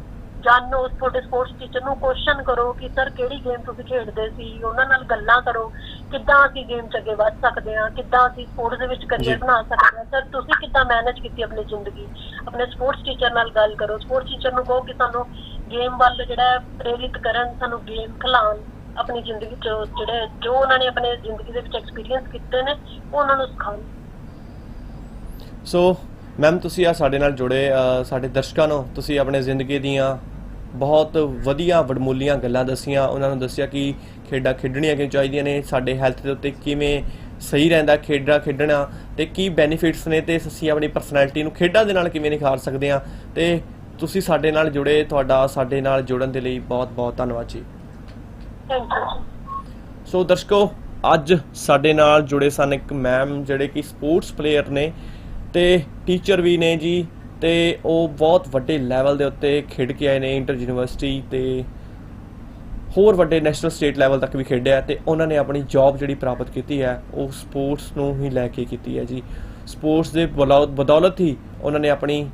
ਜਾਣੋ ਤੁਹਾਡੇ ਸਪੋਰਟਸ ਟੀਚਰ ਨੂੰ ਕੁਐਸਚਨ ਕਰੋ ਕਿ ਸਰ ਕਿਹੜੀ ਗੇਮ ਤੁਸੀਂ ਖੇਡਦੇ ਸੀ? ਉਹਨਾਂ ਨਾਲ ਗੱਲਾਂ ਕਰੋ ਕਿੱਦਾਂ ਅਸੀਂ ਗੇਮ 'ਚ ਅੱਗੇ ਵੱਧ ਸਕਦੇ ਹਾਂ ਕਿੱਦਾਂ ਅਸੀਂ ਸਪੋਰਟਸ ਦੇ ਵਿੱਚ। ਕਰੀਅਰ ਬਣਾ ਸਕਦੇ ਹਾਂ। ਸਰ ਤੁਸੀਂ ਕਿੱਦਾਂ ਮੈਨੇਜ ਕੀਤੀ ਆਪਣੀ ਜ਼ਿੰਦਗੀ? ਆਪਣੇ ਸਪੋਰਟਸ ਟੀਚਰ ਨਾਲ ਗੱਲ ਕਰੋ। ਸਪੋਰਟਸ ਟੀਚਰ ਨੂੰ ਕਹੋ ਕਿ ਸਾਨੂੰ ਗੇਮ ਵੱਲ ਜਿਹੜਾ ਪ੍ਰੇਰਿਤ ਕਰਨ ਸਾਨੂੰ ਗੇਮ ਖਿਲਾਉਣ। ਆਪਣੀ ਜ਼ਿੰਦਗੀ 'ਚ ਜਿਹੜੇ ਜੋ ਉਹਨਾਂ ਨੇ ਆਪਣੇ ਜ਼ਿੰਦਗੀ ਦੇ ਵਿੱਚ ਐਕਸਪੀਰੀਅੰਸ ਕੀਤੇ ਨੇ, ਉਹ ਉਹਨਾਂ ਨੂੰ ਸਿਖਾਉਣ। ਸੋ ਮੈਮ ਤੁਸੀਂ ਆ ਸਾਡੇ ਨਾਲ ਜੁੜੇ ਸਾਡੇ ਦਰਸ਼ਕਾਂ ਨੂੰ ਤੁਸੀਂ ਆਪਣੇ ਜ਼ਿੰਦਗੀ ਦੀਆਂ ਬਹੁਤ ਵਧੀਆ ਵਡਮੁੱਲੀਆਂ ਗੱਲਾਂ ਦੱਸੀਆਂ, ਉਹਨਾਂ ਨੂੰ ਦੱਸਿਆ ਕਿ ਖੇਡਾਂ ਖੇਡਣੀਆਂ ਕਿਉਂ ਚਾਹੀਦੀਆਂ ਨੇ, ਸਾਡੇ ਹੈਲਥ ਦੇ ਉੱਤੇ ਕਿਵੇਂ ਸਹੀ ਰਹਿੰਦਾ, ਖੇਡਾਂ ਖੇਡਣਾ ਤੇ ਕੀ ਬੈਨੀਫਿਟਸ ਨੇ ਤੇ ਅਸੀਂ ਆਪਣੀ ਪਰਸਨੈਲਿਟੀ ਨੂੰ ਖੇਡਾਂ ਦੇ ਨਾਲ ਕਿਵੇਂ ਨਿਖਾਰ ਸਕਦੇ ਹਾਂ। ਤੇ ਤੁਸੀਂ ਸਾਡੇ ਨਾਲ ਜੁੜੇ, ਤੁਹਾਡਾ ਸਾਡੇ ਨਾਲ ਜੁੜਨ ਦੇ ਲਈ ਬਹੁਤ ਬਹੁਤ ਧੰਨਵਾਦ ਜੀ। ਸੋ ਦਰਸ਼ਕੋ, ਅੱਜ ਸਾਡੇ ਨਾਲ ਜੁੜੇ ਸਨ ਇੱਕ ਮੈਮ ਜਿਹੜੇ ਕਿ ਸਪੋਰਟਸ ਪਲੇਅਰ ਨੇ ਤੇ ਟੀਚਰ ਵੀ ਨੇ ਜੀ ਤੇ ਉਹ ਬਹੁਤ ਵੱਡੇ ਲੈਵਲ ਦੇ ਉੱਤੇ ਖੇਡ ਕੇ ਆਏ ਨੇ ਇੰਟਰ ਯੂਨੀਵਰਸਿਟੀ ਤੇ ਹੋਰ ਵੱਡੇ ਨੈਸ਼ਨਲ ਸਟੇਟ ਲੈਵਲ ਤੱਕ ਵੀ ਖੇਡਿਆ ਤੇ ਉਹਨਾਂ ਨੇ ਆਪਣੀ ਜੌਬ ਜਿਹੜੀ ਪ੍ਰਾਪਤ ਕੀਤੀ ਹੈ, ਉਹ ਸਪੋਰਟਸ ਨੂੰ ਹੀ ਲੈ ਕੇ ਕੀਤੀ ਹੈ ਜੀ। ਸਪੋਰਟਸ ਦੇ ਬਲੌ- ਬਦੌਲਤ ਹੀ ਉਹਨਾਂ ਨੇ ਆਪਣੀ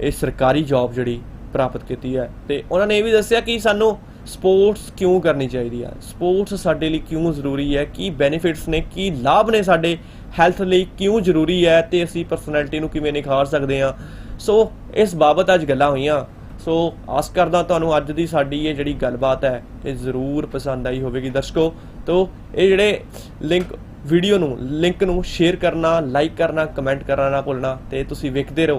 ਇਹ ਸਰਕਾਰੀ ਜੌਬ ਜਿਹੜੀ ਪ੍ਰਾਪਤ ਕੀਤੀ ਹੈ ਤੇ ਉਹਨਾਂ ਨੇ ਇਹ ਵੀ ਦੱਸਿਆ ਕਿ ਸਾਨੂੰ ਸਪੋਰਟਸ ਕਿਉਂ ਕਰਨੀ ਚਾਹੀਦੀ ਹੈ ਸਪੋਰਟਸ ਸਾਡੇ ਲਈ ਕਿਉਂ ਜ਼ਰੂਰੀ ਹੈ? ਕੀ ਬੈਨੀਫਿਟਸ ਨੇ, ਕੀ ਲਾਭ ਨੇ ਸਾਡੇ ਹੈਲਥ ਲਈ ਕਿਉਂ ਜ਼ਰੂਰੀ ਹੈ? ਤੇ ਅਸੀਂ ਪਰਸਨੈਲਿਟੀ ਨੂੰ ਕਿਵੇਂ ਨਿਖਾਰ ਸਕਦੇ ਹਾਂ? ਸੋ ਇਸ ਬਾਬਤ ਅੱਜ ਗੱਲਾਂ ਹੋਈਆਂ। ਸੋ ਆਸ ਕਰਦਾ ਤੁਹਾਨੂੰ ਅੱਜ ਦੀ ਸਾਡੀ ਇਹ ਜਿਹੜੀ ਗੱਲਬਾਤ ਹੈ, ਇਹ ਜ਼ਰੂਰ ਪਸੰਦ ਆਈ ਹੋਵੇਗੀ ਦਰਸ਼ਕੋ। ਤੋ, ਇਹ ਜਿਹੜੇ ਲਿੰਕ ਵੀਡੀਓ ਨੂੰ ਲਿੰਕ ਨੂੰ ਸ਼ੇਅਰ ਕਰਨਾ ਲਾਈਕ ਕਰਨਾ ਕਮੈਂਟ ਕਰਨਾ ਨਾ ਭੁੱਲਣਾ ਤੇ ਤੁਸੀਂ ਵੇਖਦੇ ਰਹੋ।